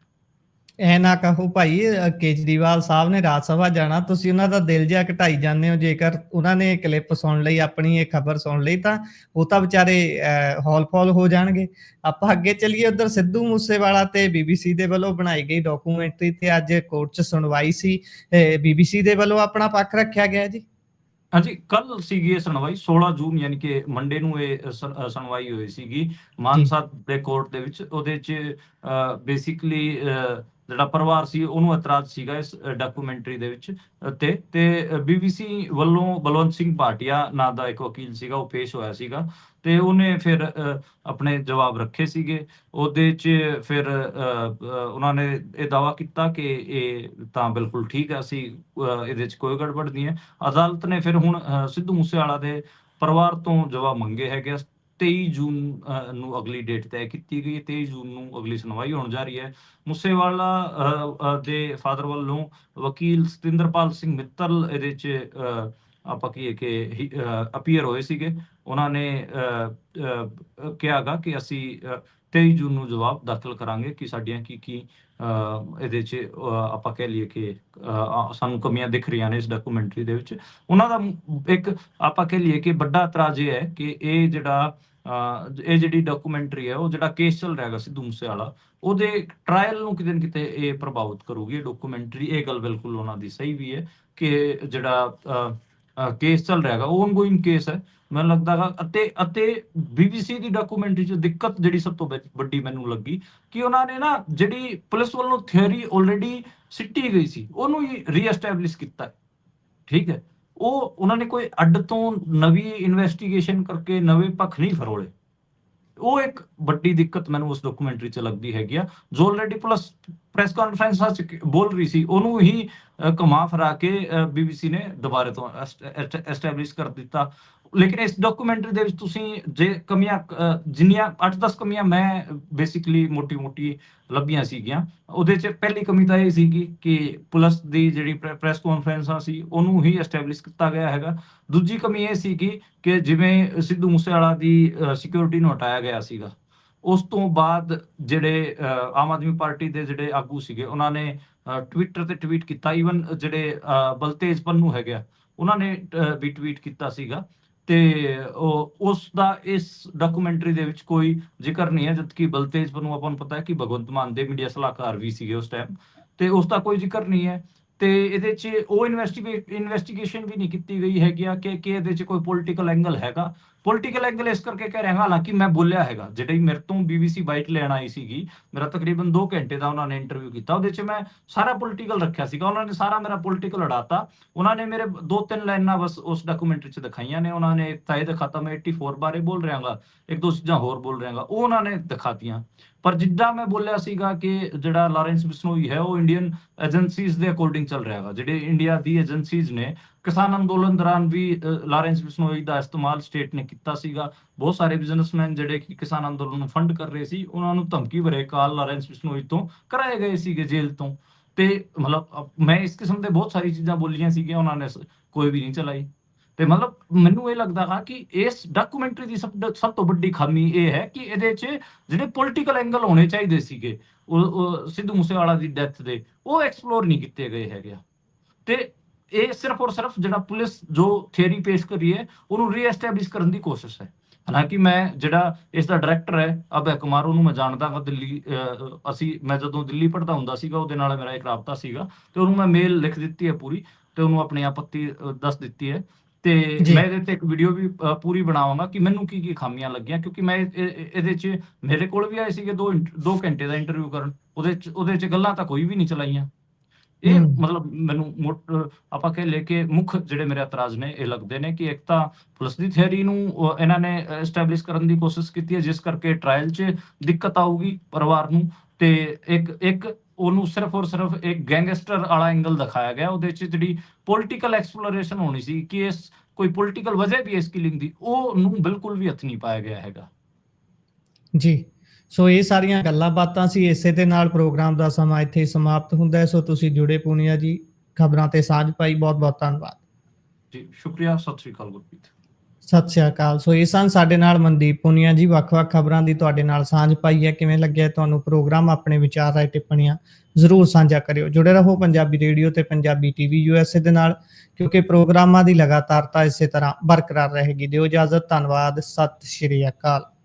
ਐ ਨਾ ਕਹੋ ਭਾਈ ਕੇਜਰੀਵਾਲ ਸਾਹਿਬ ਨੇ ਰਾਜ ਸਭਾ ਜਾਣਾ ਤੁਸੀਂ ਉਹਨਾਂ ਦਾ ਦਿਲ ਜਿਹਾ ਘਟਾਈ ਜਾਂਦੇ ਹੋ ਜੇਕਰ ਉਹਨਾਂ ਨੇ ਕਲਿੱਪ ਸੁਣ ਲਈ ਆਪਣੀ ਇਹ ਖਬਰ ਸੁਣ ਲਈ ਤਾਂ ਉਹ ਤਾਂ ਵਿਚਾਰੇ ਹੌਲ ਫੌਲ ਹੋ ਜਾਣਗੇ। ਆਪਾਂ ਅੱਗੇ ਚੱਲੀਏ ਉਧਰ ਸਿੱਧੂ ਮੂਸੇਵਾਲਾ ਤੇ ਬੀਬੀਸੀ ਦੇ ਵੱਲੋਂ ਬਣਾਈ ਗਈ ਡਾਕੂਮੈਂਟਰੀ ਤੇ ਅੱਜ ਕੋਰਟ 'ਚ ਸੁਣਵਾਈ ਸੀ। ਬੀਬੀਸੀ ਦੇ ਵੱਲੋਂ ਆਪਣਾ ਪੱਖ ਰੱਖਿਆ ਗਿਆ ਜੀ? ਹਾਂਜੀ ਕੱਲ ਸੀਗੀ ਇਹ ਸੁਣਵਾਈ 16 ਜੂਨ ਯਾਨੀ ਕਿ ਮੰਡੇ ਨੂੰ ਇਹ ਸੁਣਵਾਈ ਹੋਈ ਸੀਗੀ। ਮਾਨਸਾ ਦੇ ਕੋਰਟ ਦੇ ਵਿੱਚ ਉਹਦੇ ਚ ਬੇਸਿਕਲੀ ਜਿਹੜਾ ਪਰਿਵਾਰ ਸੀ ਉਹਨੂੰ ਇਤਰਾਜ਼ ਸੀਗਾ ਇਸ ਡਾਕੂਮੈਂਟਰੀ ਦੇ ਵਿੱਚ ਤੇ ਤੇ ਬੀਬੀਸੀ ਵੱਲੋਂ ਬਲਵੰਤ ਸਿੰਘ ਭਾਟੀਆ ਨਾਂ ਦਾ ਇੱਕ ਵਕੀਲ ਸੀਗਾ ਉਹ ਪੇਸ਼ ਹੋਇਆ ਸੀਗਾ ਤੇ ਉਹਨੇ ਫਿਰ ਆਪਣੇ ਜਵਾਬ ਰੱਖੇ ਸੀਗੇ ਉਹਦੇ ਚ ਫਿਰ ਅ, ਉਹਨਾਂ ਨੇ ਇਹ ਦਾਵਾ ਕੀਤਾ ਕਿ ਇਹ ਤਾਂ ਬਿਲਕੁਲ ਠੀਕ ਹੈ ਅਸੀਂ ਇਹਦੇ ਚ ਕੋਈ ਗੜਬੜ ਨਹੀਂ ਹੈ। ਅਦਾਲਤ ਨੇ ਫਿਰ ਹੁਣ ਸਿੱਧੂ ਮੂਸੇਵਾਲਾ ਦੇ ਪਰਿਵਾਰ ਤੋਂ ਜਵਾਬ ਮੰਗੇ ਹੈਗੇ 23 ਜੂਨ ਨੂੰ ਅਗਲੀ ਡੇਟ ਤੈਅ ਕੀਤੀ ਗਈ ਹੈ। 23 ਜੂਨ ਨੂੰ ਅਗਲੀ ਸੁਣਵਾਈ ਹੋਣ ਜਾ ਰਹੀ ਹੈ। ਮੂਸੇਵਾਲਾ ਅ, ਦੇ ਫਾਦਰ ਵੱਲੋਂ ਵਕੀਲ ਸਤਿੰਦਰਪਾਲ ਸਿੰਘ ਮਿੱਤਲ ਇਹਦੇ ਚ ਅ, ਆਪਾਂ ਕਹੀਏ ਕਿ ਅਪੀਅਰ ਹੋਏ ਸੀਗੇ। ਉਹਨਾਂ ਨੇ ਅ, ਅ, ਕਿਹਾਗਾ ਕਿ ਅਸੀਂ 23 ਜੂਨ ਨੂੰ ਜਵਾਬ ਦਾਖਲ ਕਰਾਂਗੇ ਕਿ ਸਾਡੀਆਂ ਕੀ ਕੀ ਇਹਦੇ 'ਚ ਆਪਾਂ ਕਹਿ ਲਈਏ ਕਿ ਸਾਨੂੰ ਕਮੀਆਂ ਦਿਖ ਰਹੀਆਂ ਨੇ ਇਸ ਡਾਕੂਮੈਂਟਰੀ ਦੇ ਵਿੱਚ। ਉਹਨਾਂ ਦਾ ਇੱਕ ਆਪਾਂ ਕਹਿ ਲਈਏ ਕਿ ਵੱਡਾ ਇਤਰਾਜ਼ ਇਹ ਹੈ ਕਿ ਇਹ ਜਿਹੜਾ ਅਹ, ਇਹ ਜਿਹੜੀ ਡਾਕੂਮੈਂਟਰੀ ਹੈ ਉਹ ਜਿਹੜਾ ਕੇਸ ਚੱਲ ਰਿਹਾ ਹੈਗਾ ਸਿੱਧੂ ਮੂਸੇਵਾਲਾ ਉਹਦੇ ਟ੍ਰਾਇਲ ਨੂੰ ਕਿਤੇ ਨਾ ਕਿਤੇ ਇਹ ਪ੍ਰਭਾਵਿਤ ਕਰੂਗੀ। ਡਾਕੂਮੈਂਟਰੀ ਇਹ ਗੱਲ ਬਿਲਕੁਲ ਉਹਨਾਂ ਦੀ ਸਹੀ ਵੀ ਹੈ ਕਿ ਜਿਹੜਾ ਕੇਸ ਚੱਲ ਰਿਹਾ ਹੈਗਾ, ਉਹ ਕੇਸ ਹੈ। ਮੈਨੂੰ ਲੱਗਦਾ ਹੈਗਾ, ਅਤੇ ਅਤੇ ਬੀਬੀਸੀ ਦੀ ਡਾਕੂਮੈਂਟਰੀ 'ਚ ਦਿੱਕਤ ਜਿਹੜੀ ਸਭ ਤੋਂ ਵੱਡੀ ਮੈਨੂੰ ਲੱਗੀ ਕਿ ਉਹਨਾਂ ਨੇ ਨਾ ਜਿਹੜੀ ਪੁਲਿਸ ਵੱਲੋਂ ਥਿਉਰੀ ਆਲਰੇਡੀ ਸਿੱਟੀ ਗਈ ਸੀ, ਉਹਨੂੰ ਰੀਐਸਟੈਬਲਿਸ਼ ਕੀਤਾ ਠੀਕ ਹੈ, ਉਹ ਉਹਨਾਂ ਨੇ ਕੋਈ ਅੱਡ ਤੋਂ ਨਵੀਂ ਇਨਵੈਸਟੀਗੇਸ਼ਨ ਕਰਕੇ ਨਵੇਂ ਪੱਖ ਨਹੀਂ ਫਰੋਲੇ। ਉਹ ਇੱਕ ਵੱਡੀ ਦਿੱਕਤ ਮੈਨੂੰ ਉਸ ਡਾਕੂਮੈਂਟਰੀ 'ਚ ਲੱਗਦੀ ਹੈਗੀ ਆ। ਜੋ ਆਲਰੇਡੀ ਪੁਲਿਸ ਪ੍ਰੈਸ ਕਾਨਫਰੰਸਾਂ 'ਚ ਬੋਲ ਰਹੀ ਸੀ, ਉਹਨੂੰ ਹੀ ਅ, ਫਰਾ ਕੇ ਬੀਬੀਸੀ ਨੇ ਦੁਬਾਰੇ ਤੋਂ ਐਸਟੈਬਲਿਸ਼ ਕਰ ਦਿੱਤਾ। ਲੇਕਿਨ ਇਸ ਡਾਕੂਮੈਂਟਰੀ ਦੇ ਵਿੱਚ ਤੁਸੀਂ ਜੇ ਕਮੀਆਂ ਜਿੰਨੀਆਂ 8-10 ਕਮੀਆਂ ਮੈਂ ਬੇਸਿਕਲੀ ਮੋਟੀ-ਮੋਟੀ ਲੱਭੀਆਂ ਸੀਗੀਆਂ ਉਹਦੇ 'ਚ ਪਹਿਲੀ ਕਮੀ ਤਾਂ ਇਹ ਸੀਗੀ ਕਿ ਪੁਲਿਸ ਦੀ ਜਿਹੜੀ ਪ੍ਰੈਸ ਕਾਨਫਰੰਸਾਂ ਸੀ ਉਹਨੂੰ ਹੀ ਐਸਟੈਬਲਿਸ਼ ਕੀਤਾ ਗਿਆ ਹੈਗਾ। ਦੂਜੀ ਕਮੀ ਇਹ ਸੀਗੀ ਕਿ ਜਿਵੇਂ ਸਿੱਧੂ ਮੂਸੇਵਾਲਾ ਦੀ ਸਿਕਿਉਰਿਟੀ ਨੂੰ ਹਟਾਇਆ ਗਿਆ ਸੀਗਾ। ਉਸ ਤੋਂ ਬਾਅਦ ਜਿਹੜੇ ਅ, ਆਮ ਆਦਮੀ ਪਾਰਟੀ ਦੇ ਜਿਹੜੇ ਆਗੂ ਸੀਗੇ ਉਹਨਾਂ ਨੇ ਟਵਿੱਟਰ ਤੇ ਟਵੀਟ ਕੀਤਾ ਈਵਨ ਜਿਹੜੇ ਬਲਤੇਜ ਪੰਨੂ ਹੈਗੇ ਆ, ਉਹਨਾਂ ਨੇ ਵੀ ਟਵੀਟ ਕੀਤਾ ਸੀਗਾ। ਤੇ ਉਸ ਦਾ ਇਸ ਡਾਕੂਮੈਂਟਰੀ ਦੇ ਵਿੱਚ ਕੋਈ ਜ਼ਿਕਰ ਨਹੀਂ ਹੈ ਜਦਕਿ ਬਲਤੇਜ ਪੰਨੂ ਆਪਾਂ ਨੂੰ ਪਤਾ ਹੈ ਕਿ ਭਗਵੰਤ ਮਾਨ ਦੇ ਮੀਡੀਆ ਸਲਾਹਕਾਰ ਵੀ ਸੀਗੇ ਉਸ ਟਾਈਮ ਤੇ ਉਸ ਦਾ ਕੋਈ ਜ਼ਿਕਰ ਨਹੀਂ ਹੈ। ਤੇ ਇਹਦੇ 'ਚ ਉਹ ਇਨਵੈਸਟੀਗੇਸ਼ਨ ਵੀ ਨਹੀਂ ਕੀਤੀ ਗਈ ਹੈਗੀ ਆ ਕਿ ਕਿ ਇਹਦੇ 'ਚ ਕੋਈ ਪੋਲਿਟੀਕਲ ਐਂਗਲ ਹੈਗਾ। ਪੋਲਿਟੀਕਲ ਐਂਗਲ ਇਸ ਕਰਕੇ ਕਹਿ ਰਿਹਾ ਹਾਲਾਂਕਿ ਮੈਂ ਬੋਲਿਆ ਹੈਗਾ, ਜਿਹੜੀ ਮੇਰੇ ਤੋਂ ਬੀਬੀਸੀ ਬਾਈਟ ਲੈਣ ਆਈ ਸੀਗੀ, ਮੇਰਾ ਤਕਰੀਬਨ 2 ਘੰਟੇ ਦਾ ਉਹਨਾਂ ਨੇ ਇੰਟਰਵਿਊ ਕੀਤਾ, ਉਹਦੇ 'ਚ ਮੈਂ ਸਾਰਾ ਪੋਲਿਟੀਕਲ ਰੱਖਿਆ ਸੀਗਾ, ਉਹਨਾਂ ਨੇ ਸਾਰਾ ਮੇਰਾ ਪੋਲਿਟੀਕਲ ਉਡਾਤਾ, ਉਹਨਾਂ ਨੇ ਮੇਰੇ ਦੋ ਤਿੰਨ ਲਾਈਨਾਂ ਬਸ ਉਸ ਡਾਕੂਮੈਂਟਰੀ 'ਚ ਦਿਖਾਈਆਂ ਨੇ, ਉਹਨਾਂ ਨੇ ਤਾਇਦ ਖਤਮ 84 ਬਾਰੇ ਬੋਲ ਰਿਹਾਗਾ ਇੱਕ ਦੋ ਚੀਜ਼ਾਂ ਹੋਰ ਬੋਲ ਰਿਹਾਗਾ ਉਹ ਉਹਨਾਂ ਨੇ ਦਿਖਾਤੀਆਂ। ਪਰ ਜਿੱਦਾਂ ਮੈਂ ਬੋਲਿਆ ਸੀਗਾ ਕਿ ਜਿਹੜਾ ਲਾਰੈਂਸ ਬਿਸਨੋਈ ਹੈ, ਉਹ ਇੰਡੀਅਨ ਏਜੰਸੀਜ਼ ਦੇ ਅਕੋਰਡਿੰਗ ਚੱਲ ਰਿਹਾ ਜਿਹੜੇ ਇੰਡੀਆ ਦੀ ਏਜੰਸੀਜ਼ ਨੇ ਕਿਸਾਨ ਅੰਦੋਲਨ ਦੌਰਾਨ ਵੀ ਲਾਰੈਂਸ ਬਿਸਨੋਈ ਦਾ ਇਸਤੇਮਾਲ ਸਟੇਟ ਨੇ ਕੀਤਾ ਸੀਗਾ। ਬਹੁਤ ਸਾਰੇ ਬਿਜ਼ਨਸਮੈਨ ਜਿਹੜੇ ਕਿ ਕਿਸਾਨ ਅੰਦੋਲਨ ਨੂੰ ਫੰਡ ਕਰ ਰਹੇ ਸੀ, ਉਹਨਾਂ ਨੂੰ ਧਮਕੀ ਭਰੇ ਕਾਲ ਲਾਰੈਂਸ ਬਿਸਨੋਈ ਤੋਂ ਕਰਾਏ ਗਏ ਸੀਗੇ ਜੇਲ੍ਹ ਤੋਂ। ਤੇ ਮਤਲਬ ਮੈਂ ਇਸ ਕਿਸਮ ਦੇ ਬਹੁਤ ਸਾਰੀ ਚੀਜ਼ਾਂ ਬੋਲੀਆਂ ਸੀਗੀਆਂ, ਉਹਨਾਂ ਨੇ ਕੋਈ ਵੀ ਨਹੀਂ ਚਲਾਈ। ਤੇ ਮਤਲਬ, ਮੈਨੂੰ ਇਹ ਲੱਗਦਾ ਹੈ ਕਿ ਇਸ ਡਾਕੂਮੈਂਟਰੀ ਦੀ ਸਭ ਸਭ ਤੋਂ ਵੱਡੀ ਖਾਮੀ ਇਹ ਹੈ ਕਿ ਇਹਦੇ 'ਚ ਜਿਹੜੇ ਪੋਲਿਟੀਕਲ ਐਂਗਲ ਹੋਣੇ ਚਾਹੀਦੇ ਸੀਗੇ, ਉਹ ਸਿੱਧੂ ਮੂਸੇਵਾਲਾ ਦੀ ਡੈਥ ਦੇ, ਉਹ ਐਕਸਪਲੋਰ ਨਹੀਂ ਕੀਤੇ ਗਏ ਹੈਗੇ ਆ। ਤੇ ਇਹ ਸਿਰਫ ਔਰ ਸਿਰਫ ਜਿਹੜਾ ਪੁਲਿਸ ਜੋ ਥਿਊਰੀ ਪੇਸ਼ ਕਰੀ ਹੈ ਉਹਨੂੰ ਰੀਐਸਟੈਬਲਿਸ਼ ਕਰਨ ਦੀ ਕੋਸ਼ਿਸ਼ ਹੈ। ਹਾਲਾਂਕਿ ਮੈਂ ਜਿਹੜਾ ਇਸ ਦਾ ਡਾਇਰੈਕਟਰ ਹੈ ਅਭੈ ਕੁਮਾਰ ਉਹਨੂੰ ਮੈਂ ਜਾਣਦਾ ਹਾਂ ਦਿੱਲੀ ਅਸੀਂ ਮੈਂ ਜਦੋਂ ਦਿੱਲੀ ਪੜ੍ਹਦਾ ਹੁੰਦਾ ਸੀਗਾ ਉਹਦੇ ਨਾਲ ਮੇਰਾ ਇੱਕ ਰਾਬਤਾ ਸੀਗਾ ਤੇ ਉਹਨੂੰ ਮੈਂ ਮੇਲ ਲਿਖ ਦਿੱਤੀ ਹੈ ਪੂਰੀ ਤੇ ਉਹਨੂੰ ਆਪਣੀ ਆਪੱਤੀ ਦੱਸ ਦਿੱਤੀ ਹੈ। ਤੇ। ਮੈਂ ਇਹਦੇ ਤੇ ਇੱਕ ਵੀਡੀਓ ਵੀ ਪੂਰੀ ਬਣਾਵਾਂਗਾ ਕਿ ਮੈਨੂੰ ਕੀ ਕੀ ਖਾਮੀਆਂ ਲੱਗੀਆਂ ਕਿਉਂਕਿ ਮੈਂ ਇਹ- ਇਹ- ਇਹਦੇ 'ਚ ਮੇਰੇ ਕੋਲ ਵੀ ਆਏ ਸੀਗੇ 2 2 ਘੰਟੇ ਦਾ ਇੰਟਰਵਿਊ ਕਰਨ ਉਹਦੇ 'ਚ ਉਹਦੇ 'ਚ ਗੱਲਾਂ ਤਾਂ ਕੋਈ ਵੀ ਨਹੀਂ ਚਲਾਈਆਂ। ਇਹ। ਮਤਲਬ ਮੈਨੂੰ ਆਪਾਂ ਕਹਿ ਲੈ ਕਿ ਮੁੱਖ ਜਿਹੜੇ ਮੇਰੇ ਇਤਰਾਜ਼ ਨੇ ਇਹ ਲੱਗਦੇ ਨੇ ਕਿ ਇੱਕ ਤਾਂ ਪੁਲਿਸ ਦੀ ਥਿਊਰੀ ਨੂੰ ਇਹਨਾਂ ਨੇ ਐਸਟੈਬਲਿਸ਼ ਕਰਨ ਦੀ ਕੋਸ਼ਿਸ਼ ਕੀਤੀ ਹੈ ਜਿਸ ਕਰਕੇ ਟ੍ਰਾਇਲ 'ਚ ਦਿੱਕਤ ਆਊਗੀ ਪਰਿਵਾਰ ਨੂੰ ਤੇ ਇੱਕ ਇੱਕ ਉਹਨੂੰ ਸਿਰਫ ਔਰ ਸਿਰਫ ਇੱਕ ਗੈਂਗਸਟਰ ਵਾਲਾ ਐਂਗਲ ਦਿਖਾਇਆ ਗਿਆ ਉਹਦੇ 'ਚ ਜਿਹੜੀ ਪੋਲਿਟੀਕਲ ਐਕਸਪਲੋਰੇਸ਼ਨ ਹੋਣੀ ਸੀ ਕਿ ਇਸ ਕੋਈ ਪੋਲਿਟੀਕਲ ਵਜ੍ਹਾ ਵੀ ਇਸ ਕਿਲਿੰਗ ਦੀ ਉਹ ਨੂੰ ਬਿਲਕੁਲ ਵੀ ਹੱਥ ਨਹੀਂ ਪਾਇਆ ਗਿਆ ਹੈਗਾ ਜੀ ਸੋ ਇਹ ਸਾਰੀਆਂ ਗੱਲਾਂ ਬਾਤਾਂ ਸੀ ਇਸੇ ਦੇ ਨਾਲ ਪ੍ਰੋਗਰਾਮ ਦਾ ਸਮਾਂ ਇੱਥੇ ਸਮਾਪਤ ਹੁੰਦਾ ਹੈ। ਸੋ ਤੁਸੀਂ ਜੁੜੇ ਪੂਨੀਆ ਜੀ ਖਬਰਾਂ ਤੇ ਸਾਂਝ ਪਾਈ। ਬਹੁਤ ਬਹੁਤ ਧੰਨਵਾਦ। ਜੀ ਸ਼ੁਕਰੀਆ। ਸਤਿ ਸ਼੍ਰੀ ਅਕਾਲ ਗੁਰਪ੍ਰੀਤ। ਸਤਿ ਸ਼੍ਰੀ ਅਕਾਲ। ਸੋ ਇਹ ਸਨ ਸਾਡੇ ਨਾਲ ਮਨਦੀਪ ਪੁਨੀਆ ਜੀ। ਵੱਖ-ਵੱਖ ਖਬਰਾਂ ਦੀ ਤੁਹਾਡੇ ਨਾਲ ਸਾਂਝ ਪਾਈ ਹੈ। ਕਿਵੇਂ ਲੱਗਿਆ ਤੁਹਾਨੂੰ ਪ੍ਰੋਗਰਾਮ? ਆਪਣੇ ਵਿਚਾਰ ਰਾਏ ਟਿੱਪਣੀਆਂ ਜ਼ਰੂਰ ਸਾਂਝਾ ਕਰਿਓ। ਜੁੜੇ ਰਹੋ ਪੰਜਾਬੀ ਰੇਡੀਓ ਤੇ ਪੰਜਾਬੀ ਟੀਵੀ ਯੂਐਸਏ ਦੇ ਨਾਲ ਕਿਉਂਕਿ ਪ੍ਰੋਗਰਾਮਾਂ ਦੀ ਲਗਾਤਾਰਤਾ ਇਸੇ ਤਰ੍ਹਾਂ ਬਰਕਰਾਰ ਰਹੇਗੀ। ਦਿਓ ਇਜਾਜ਼ਤ। ਧੰਨਵਾਦ। ਸਤਿ ਸ਼੍ਰੀ ਅਕਾਲ।